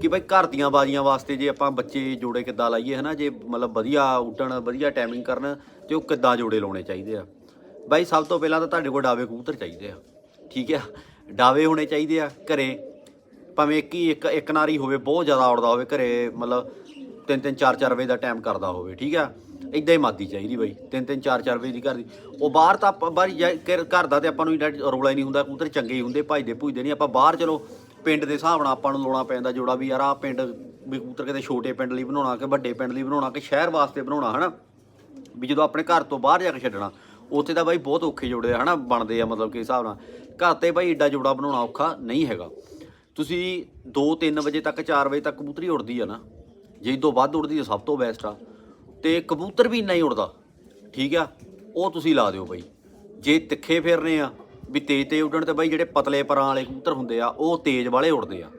ਕਿ ਬਾਈ ਘਰ ਦੀਆਂ ਬਾਜ਼ੀਆਂ ਵਾਸਤੇ ਜੇ ਆਪਾਂ ਬੱਚੇ ਜੋੜੇ ਕਿੱਦਾਂ ਲਾਈਏ ਹਨਾ, ਜੇ ਮਤਲਬ ਵਧੀਆ ਉੱਡਣ, ਵਧੀਆ ਟਾਈਮਿੰਗ ਕਰਨ, ਤੇ ਉਹ ਕਿੱਦਾਂ ਜੋੜੇ ਲਾਉਣੇ ਚਾਹੀਦੇ ਆ। ਬਾਈ ਸਭ ਤੋਂ ਪਹਿਲਾਂ ਤਾਂ ਤੁਹਾਡੇ ਕੋਲ ਡਾਵੇ ਕਬੂਤਰ ਚਾਹੀਦੇ ਆ, ਠੀਕ ਆ? ਡਾਵੇ ਹੋਣੇ ਚਾਹੀਦੇ ਆ ਘਰੇ। ਭਾਵੇਂ ਇੱਕ ਹੀ ਇੱਕ ਇੱਕ ਨਾਰੀ ਹੋਵੇ, ਬਹੁਤ ਜ਼ਿਆਦਾ ਉੜਦਾ ਹੋਵੇ, ਘਰੇ ਮਤਲਬ ਤਿੰਨ ਤਿੰਨ, ਚਾਰ ਚਾਰ ਵਜੇ ਦਾ ਟਾਈਮ ਕਰਦਾ ਹੋਵੇ, ਠੀਕ ਆ? ਇਦਾਂ ਹੀ ਮਾਦੀ ਚਾਹੀਦੀ ਬਾਈ, ਤਿੰਨ ਤਿੰਨ, ਚਾਰ ਚਾਰ ਵਜੇ ਦੀ ਘਰ ਦੀ। ਉਹ ਬਾਹਰ ਤਾਂ ਆਪਾਂ ਬਾਹਰ ਜਾ- ਘਰ ਦਾ ਤੇ ਆਪਾਂ ਨੂੰ ਇੰਨਾ ਰੋਲਾ ਹੀ ਨਹੀਂ ਹੁੰਦਾ ਕਬੂਤਰ ਚੰਗੇ ਹੀ ਹੁੰਦੇ, ਭਜਦੇ ਭੁਜਦੇ ਨਹੀਂ। ਆਪਾਂ ਬਾਹਰ ਚਲੋ, ਪਿੰਡ ਦੇ ਹਿਸਾਬ ਨਾਲ ਆਪਾਂ ਨੂੰ ਲਾਉਣਾ ਪੈਂਦਾ ਜੋੜਾ ਵੀ, ਯਾਰ ਆ ਪਿੰਡ ਵੀ ਕਬੂਤਰ ਕਿਤੇ ਛੋਟੇ ਪਿੰਡ ਲਈ ਬਣਾਉਣਾ ਕਿ ਵੱਡੇ ਪਿੰਡ ਲਈ ਬਣਾਉਣਾ ਕਿ ਸ਼ਹਿਰ ਵਾਸਤੇ ਬਣਾਉਣਾ, ਹਨਾ? ਵੀ ਜਦੋਂ ਆਪਣੇ ਘਰ ਤੋਂ ਬਾਹਰ ਜਾ ਕੇ ਛੱਡਣਾ, ਉੱਥੇ ਤਾਂ ਬਾਈ ਬਹੁਤ ਔਖੇ ਜੋੜੇ ਆ ਹਨਾ ਬਣਦੇ ਆ, ਮਤਲਬ ਕਿ ਹਿਸਾਬ ਨਾਲ। ਘਰ ਤੇ ਬਾਈ ਏਡਾ ਜੋੜਾ ਬਣਾਉਣਾ ਔਖਾ ਨਹੀਂ ਹੈਗਾ। ਤੁਸੀਂ 2-3 ਵਜੇ ਤੱਕ 4 ਵਜੇ ਤੱਕ ਕਬੂਤਰੀ ਉੜਦੀ ਆ ਨਾ, ਜੇ ਤੋਂ ਵੱਧ ਉੜਦੀ ਤਾਂ ਸਭ ਤੋਂ ਬੈਸਟ ਆ। ਤੇ ਕਬੂਤਰ ਵੀ ਇੰਨਾ ਹੀ ਉੜਦਾ, ਠੀਕ ਆ? ਉਹ ਤੁਸੀਂ ਲਾ ਦਿਓ ਬਾਈ ਜੇ ਤਿੱਖੇ ਫੇਰਨੇ ਆ, ਵੀ ਤੇਜ਼ ਤੇ ਉੱਡਣ ਤੇ ਬਾਈ ਜਿਹੜੇ ਪਤਲੇ ਪਰਾਂ ਵਾਲੇ ਕਬੂਤਰ ਹੁੰਦੇ ਆ, ਉਹ ਤੇਜ਼ ਵਾਲੇ ਉੜਦੇ ਆ,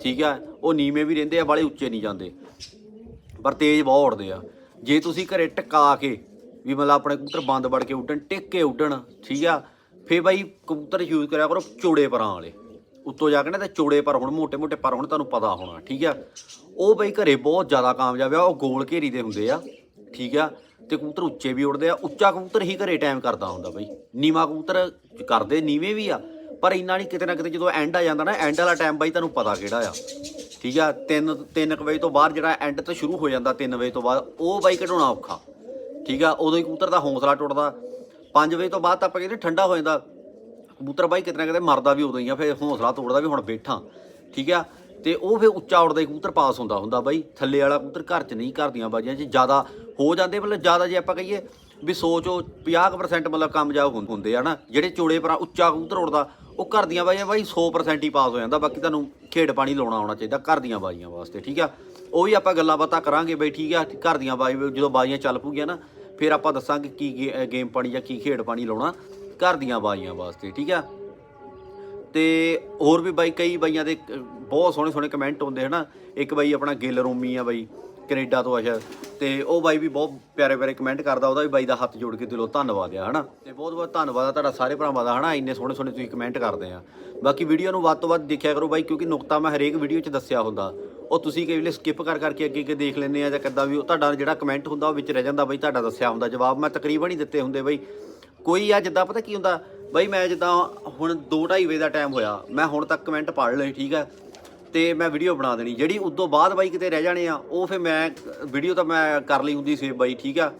ਠੀਕ ਆ? ਉਹ ਨੀਵੇਂ ਵੀ ਰਹਿੰਦੇ ਆ, ਵਾਲੇ ਉੱਚੇ ਨਹੀਂ ਜਾਂਦੇ। ਪਰ ਤੇਜ਼ ਬਹੁਤ ਉੜਦੇ ਆ। ਜੇ ਤੁਸੀਂ ਘਰੇ ਟਿਕਾ ਕੇ, ਵੀ ਮਤਲਬ ਆਪਣੇ ਕਬੂਤਰ ਬੰਦ ਵੜ ਕੇ ਉੱਡਣ, ਟਿੱਕ ਕੇ ਉੱਡਣ, ਠੀਕ ਆ? ਫੇ ਬਾਈ ਕਬੂਤਰ ਯੂਜ਼ ਕਰਿਆ ਕਰੋ ਚੋੜੇ ਪਰਾਂ ਵਾਲੇ। ਉੱਤੋਂ ਜਾ ਕੇ ਨਾ ਤੇ ਚੋੜੇ ਪਰ ਹੁਣ ਮੋٹے ਮੋٹے ਪਰ ਹੁਣ, ਤੁਹਾਨੂੰ ਪਤਾ ਹੋਣਾ, ਠੀਕ ਆ? ਉਹ ਬਾਈ ਘਰੇ ਬਹੁਤ ਜ਼ਿਆਦਾ ਕਾਮਯਾਬ ਆ, ਉਹ ਗੋਲ ਘੇਰੀ ਦੇ ਹੁੰਦੇ ਆ, ਠੀਕ ਆ? ਤੇ ਕਬੂਤਰ ਉੱਚੇ ਵੀ ਉੱਡਦੇ ਆ, ਉੱਚਾ ਕਬੂਤਰ ਹੀ ਘਰੇ ਟਾਈਮ ਕਰਦਾ ਹੁੰਦਾ ਬਾਈ। ਨੀਵਾ ਕਬੂਤਰ ਕਰਦੇ, ਨੀਵੇਂ ਵੀ ਆ, ਪਰ ਇੰਨਾ ਨਹੀਂ ਕਿਤੇ ਨਾ ਕਿਤੇ ਜਦੋਂ ਐਂਡ ਆ ਜਾਂਦਾ ਨਾ ਐਂਡ ਵਾਲਾ ਟਾਈਮ ਬਾਈ ਤੁਹਾਨੂੰ ਪਤਾ ਕਿਹੜਾ ਆ, ਠੀਕ ਆ? 3 3 ਵਜੇ ਤੋਂ ਬਾਅਦ ਜਿਹੜਾ ਐਂਡ ਤੇ ਸ਼ੁਰੂ ਹੋ ਜਾਂਦਾ 3 ਵਜੇ ਤੋਂ ਬਾਅਦ, ਉਹ ਬਾਈ ਘਟਾਉਣਾ ਔਖਾ, ਠੀਕ ਆ? ਉਦੋਂ ਹੀ ਕਬੂਤਰ ਦਾ ਹੌਸਲਾ ਟੁੱਟਦਾ 5 ਵਜੇ ਤੋਂ ਬਾਅਦ ਤਾਂ ਆਪਾਂ ਕਹਿੰਦੇ ਠੰਡਾ ਹੋ ਜਾਂਦਾ। ਕਬੂਤਰ ਬਾਈ ਕਿਤੇ ਨਾ ਕਿਤੇ ਮਰਦਾ ਵੀ ਉਦੋਂ ਹੀ ਆ, ਫਿਰ ਹੌਸਲਾ ਤੋੜਦਾ ਵੀ ਹੁਣ ਬੈਠਾ। ਠੀਕ ਆ? ਤੇ ਉਹ ਫਿਰ ਉੱਚਾ ਉੱਡਦਾ ਕਬੂਤਰ ਪਾਸ ਹੁੰਦਾ ਹੁੰਦਾ ਬਾਈ। ਥੱਲੇ ਵਾਲਾ ਕਬੂਤਰ ਘਰ 'ਚ ਨਹੀਂ, ਘਰ ਦੀਆਂ ਬਾਜੀਆਂ 'ਚ ਜ਼ਿਆਦਾ ਹੋ ਜਾਂਦੇ, ਮਤਲਬ ਜ਼ਿਆਦਾ ਜੇ ਆਪਾਂ ਕਹੀਏ ਵੀ ਸੋਚੋ 50% ਮਤਲਬ ਕਾਮਯਾਬ ਹੁੰ- ਹੁੰਦੇ ਆ ਨਾ। ਜਿਹੜੇ ਚੋੜੇ ਪਰਾਂ ਉੱਚਾ ਕਬੂਤਰ ਉੱਡਦਾ ਉਹ ਘਰ ਦੀਆਂ ਬਾਜੀਆਂ ਬਾਈ 100% ਹੀ ਪਾਸ ਹੋ ਜਾਂਦਾ। ਬਾਕੀ ਤੁਹਾਨੂੰ ਖੇਡ ਪਾਣੀ ਲਾਉਣਾ ਆਉਣਾ ਚਾਹੀਦਾ ਘਰ ਦੀਆਂ ਬਾਜੀਆਂ ਵਾਸਤੇ, ਠੀਕ ਆ? ਉਹ ਵੀ ਆਪਾਂ ਗੱਲਾਂ ਬਾਤਾਂ ਕਰਾਂਗੇ ਬਈ, ਠੀਕ ਆ? ਘਰ ਦੀਆਂ ਬਾਜੀ ਜਦੋਂ ਬਾਜੀਆਂ ਚੱਲ ਪੂਗੀਆਂ ਨਾ ਫਿਰ ਆਪਾਂ ਦੱਸਾਂਗੇ ਕੀ ਗੇ- ਗੇਮ ਪਾਣੀ ਜਾਂ ਕੀ ਖੇਡ ਪਾਣੀ ਲਾਉਣਾ ਘਰ ਦੀਆਂ ਬਾਈਆਂ ਵਾਸਤੇ, ਠੀਕ ਆ? ਤੇ ਹੋਰ ਵੀ ਬਾਈ, ਕਈ ਬਾਈਆਂ ਦੇ ਬਹੁਤ ਸੋਹਣੇ ਸੋਹਣੇ ਕਮੈਂਟ ਹੁੰਦੇ ਹਨਾ। ਇੱਕ ਬਾਈ ਆਪਣਾ ਗਿੱਲ ਰੋਮੀ ਆ ਬਾਈ, ਕੈਨੇਡਾ ਤੋਂ ਆ ਸ਼ਾਇਦ। ਤੇ ਉਹ ਬਾਈ ਵੀ ਬਹੁਤ ਪਿਆਰੇ ਪਿਆਰੇ ਕਮੈਂਟ ਕਰਦਾ, ਉਹਦਾ ਵੀ ਬਾਈ ਦਾ ਹੱਥ ਜੋੜ ਕੇ ਦਿਲੋਂ ਧੰਨਵਾਦ ਆ, ਹਨਾ। ਤੇ ਬਹੁਤ ਬਹੁਤ ਧੰਨਵਾਦ ਆ ਤੁਹਾਡਾ ਸਾਰੇ ਭਰਾਵਾਂ ਦਾ, ਹਨਾ। ਇੰਨੇ ਸੋਹਣੇ ਸੋਹਣੇ ਤੁਸੀਂ ਕਮੈਂਟ ਕਰਦੇ ਆ। ਬਾਕੀ ਵੀਡੀਓ ਨੂੰ ਵੱਧ ਤੋਂ ਵੱਧ ਦੇਖਿਆ ਕਰੋ ਬਾਈ, ਕਿਉਂਕਿ ਨੁਕਤਾ ਮੈਂ ਹਰੇਕ ਵੀਡੀਓ 'ਚ ਦੱਸਿਆ ਹੁੰਦਾ। ਉਹ ਤੁਸੀਂ ਕਈ ਵੇਲੇ ਸਕਿਪ ਕਰ ਕਰਕੇ ਅੱਗੇ ਅੱਗੇ ਦੇਖ ਲੈਂਦੇ ਆ ਜਾਂ ਕਿੱਦਾਂ ਵੀ, ਉਹ ਤੁਹਾਡਾ ਜਿਹੜਾ ਕਮੈਂਟ ਹੁੰਦਾ ਉਹ ਵਿੱਚ ਰਹਿ ਜਾਂਦਾ ਬਈ, ਤੁਹਾਡਾ ਦੱਸਿਆ ਹੁੰਦਾ ਜਵਾਬ। ਮੈਂ ਤਕਰੀਬਨ ਹੀ ਦਿੱਤੇ ਹੁੰਦੇ ਬਈ। ਕੋਈ ਆ ਜਿੱਦਾਂ ਪਤਾ ਕੀ ਹੁੰਦਾ? ਬਈ ਮੈਂ ਜਿੱਦਾਂ ਹੁਣ 2:30 ਵਜੇ ਦਾ ਟਾਈਮ ਹੋਇਆ, ਮੈਂ ਹੁਣ ਤੱਕ ਕਮੈਂਟ ਪੜ੍ਹ ਲਏ, ਠੀਕ ਹੈ ਤੇ ਮੈਂ ਵੀਡੀਓ ਬਣਾ ਦੇਣੀ। ਜਿਹੜੀ ਉਦੋਂ ਬਾਅਦ ਬਾਈ ਕਿਤੇ ਰਹਿ ਜਾਣੇ ਆ, ਉਹ ਫਿਰ ਮੈਂ ਵੀਡੀਓ ਤਾਂ ਮੈਂ ਕਰ ਲਈ ਹੁੰਦੀ ਸੇਵ ਬਾਈ, ਠੀਕ ਆ?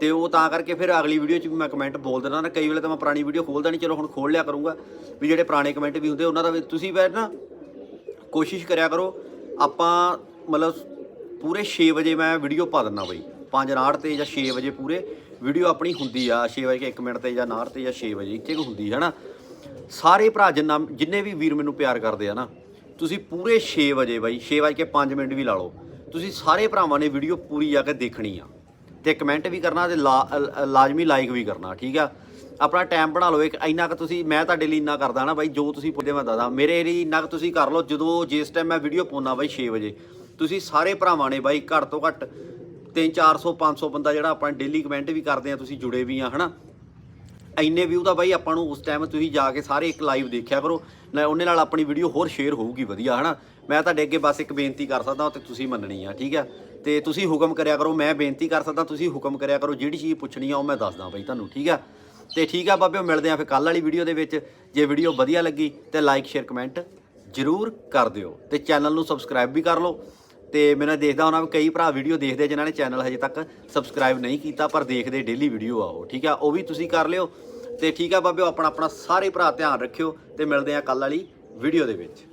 ਤੇ ਉਹ ਤਾਂ ਕਰਕੇ ਫਿਰ ਅਗਲੀ ਵੀਡੀਓ 'ਚ ਵੀ ਮੈਂ ਕਮੈਂਟ ਬੋਲ ਦਿੰਦਾ ਨਾ। ਕਈ ਵੇਲੇ ਤਾਂ ਮੈਂ ਪੁਰਾਣੀ ਵੀਡੀਓ ਖੋਲਦਾ ਨਹੀਂ ਚਲੋ ਹੁਣ ਖੋਲ ਲਿਆ ਕਰੂੰਗਾ। ਵੀ ਜਿਹੜੇ ਪੁਰਾਣੇ ਕਮੈਂਟ ਵੀ ਹੁੰਦੇ, ਉਹਨਾਂ ਦਾ ਵੀ ਤੁਸੀਂ ਫਿਰ ਨਾ ਕੋਸ਼ਿਸ਼ ਕਰਿਆ ਕਰੋ। ਆਪਾਂ ਮਤਲਬ ਪੂਰੇ 6 ਵਜੇ ਮੈਂ ਵੀਡੀਓ ਪਾ ਦਿੰਦਾ ਬਈ। 5:09 ਤੇ ਜਾਂ 6 ਵਜੇ ਪੂਰੇ। ਵੀਡੀਓ ਆਪਣੀ ਹੁੰਦੀ ਆ 6 ਵਜੇ 1 ਮਿੰਟ ਤੇ ਜਾਂ 9 ਤੇ ਜਾਂ 6 ਵਜੇ ਇੱਥੇ ਕੁ ਹੁੰਦੀ ਹੈ ਨਾ ਸਾਰੇ ਭਰਾ ਜਿੰਨਾ, ਜਿੰਨੇ ਵੀ ਵੀਰ ਮੈਨੂੰ ਪਿਆਰ ਕਰਦੇ ਆ ਨਾ, ਤੁਸੀਂ ਪੂਰੇ 6 ਵਜੇ ਬਾਈ 6 ਵਜੇ ਕੇ 5 ਮਿੰਟ ਵੀ ਲਾ ਲਓ। ਤੁਸੀਂ ਸਾਰੇ ਭਰਾਵਾਂ ਨੇ ਵੀਡੀਓ ਪੂਰੀ ਜਾ ਕੇ ਦੇਖਣੀ ਆ। ਤੇ ਕਮੈਂਟ ਵੀ ਕਰਨਾ ਤੇ ਲਾ- ਲਾਜ਼ਮੀ ਲਾਈਕ ਵੀ ਕਰਨਾ, ਠੀਕ ਆ? ਆਪਣਾ ਟਾਈਮ ਬਣਾ ਲਓ, ਇੱਕ ਇੰਨਾ ਕੁ ਤੁਸੀਂ, ਮੈਂ ਤੁਹਾਡੇ ਲਈ ਇੰਨਾ ਕਰਦਾ ਨਾ ਬਾਈ, ਜੋ ਤੁਸੀਂ ਪੁੱਛਦੇ ਮੈਂ ਦੱਸਦਾ। ਮੇਰੇ ਲਈ ਇੰਨਾ ਕੁ ਤੁਸੀਂ ਕਰ ਲਓ, ਜਦੋਂ ਜਿਸ ਟਾਈਮ ਮੈਂ ਵੀਡੀਓ ਪਾਉਣਾ ਬਾਈ 6 ਵਜੇ। ਤੁਸੀਂ ਸਾਰੇ ਭਰਾਵਾਂ ਨੇ ਬਾਈ ਘੱਟ ਤੋਂ ਘੱਟ 3 400 500 ਬੰਦਾ ਜਿਹੜਾ ਆਪਾਂ ਡੇਲੀ ਕਮੈਂਟ ਵੀ ਕਰਦੇ ਆ, ਤੁਸੀਂ ਜੁੜੇ ਵੀ ਆ, ਹਨਾ? ਇੰਨੇ ਵਿਊ ਦਾ ਬਾਈ ਆਪਾਂ ਨੂੰ ਉਸ ਟਾਈਮ ਤੁਸੀਂ ਜਾ ਕੇ ਸਾਰੇ ਇੱਕ ਲਾਈਵ ਦੇਖਿਆ ਕਰੋ। ਨਾ, ਉਹਨੇ ਨਾਲ ਆਪਣੀ ਵੀਡੀਓ ਹੋਰ ਸ਼ੇਅਰ ਹੋਊਗੀ ਵਧੀਆ, ਹਨਾ? ਮੈਂ ਤੁਹਾਡੇ ਅੱਗੇ ਬਸ ਇੱਕ ਬੇਨਤੀ ਕਰ ਸਕਦਾ ਤੇ ਤੁਸੀਂ ਮੰਨਣੀ ਆ, ਠੀਕ ਆ? ਤੇ ਤੁਸੀਂ ਹੁਕਮ ਕਰਿਆ ਕਰੋ, ਮੈਂ ਬੇਨਤੀ ਕਰ ਸਕਦਾ, ਤੁਸੀਂ ਹੁਕਮ ਕਰਿਆ ਕਰੋ, ਜਿਹੜੀ ਚੀਜ਼ ਪੁੱਛਣੀ ਆ, ਉਹ ਮੈਂ ਦੱਸਦਾ ਬਾਈ ਤੁਹਾਨੂੰ, ਠੀਕ ਆ? ਤੇ ਠੀਕ ਆ ਬਾਬਿਓ, ਮਿਲਦੇ ਆ ਫਿਰ ਕੱਲ ਵਾਲੀ ਵੀਡੀਓ ਦੇ ਵਿੱਚ। ਜੇ ਵੀਡੀਓ ਵਧੀਆ ਲੱਗੀ ਤੇ ਲਾਈਕ ਸ਼ੇਅਰ ਕਮੈਂਟ ਜਰੂਰ ਕਰ ਦਿਓ ਤੇ ਚੈਨਲ ਨੂੰ ਸਬਸਕ੍ਰਾਈਬ ਵੀ ਕਰ ਲਓ। ਤੇ ਮੈਂ ਦੇਖਦਾ ਉਹਨਾਂ ਕਈ ਭਰਾ ਵੀਡੀਓ ਦੇਖਦੇ ਜਿਨ੍ਹਾਂ ਨੇ ਚੈਨਲ ਹਜੇ ਤੱਕ ਸਬਸਕ੍ਰਾਈਬ ਨਹੀਂ ਕੀਤਾ, ਪਰ ਦੇਖਦੇ ਡੇਲੀ ਵੀਡੀਓ ਆ ਉਹ, ਠੀਕ ਆ? ਉਹ ਵੀ ਤੁਸੀਂ ਕਰ ਲਿਓ। ਤੇ ਠੀਕ ਆ ਬਾਬਿਓ ਆਪਣਾ ਆਪਣਾ ਸਾਰੇ ਭਰਾ ਧਿਆਨ ਰੱਖਿਓ ਤੇ ਮਿਲਦੇ ਆ ਕੱਲ ਵਾਲੀ ਵੀਡੀਓ ਦੇ ਵਿੱਚ।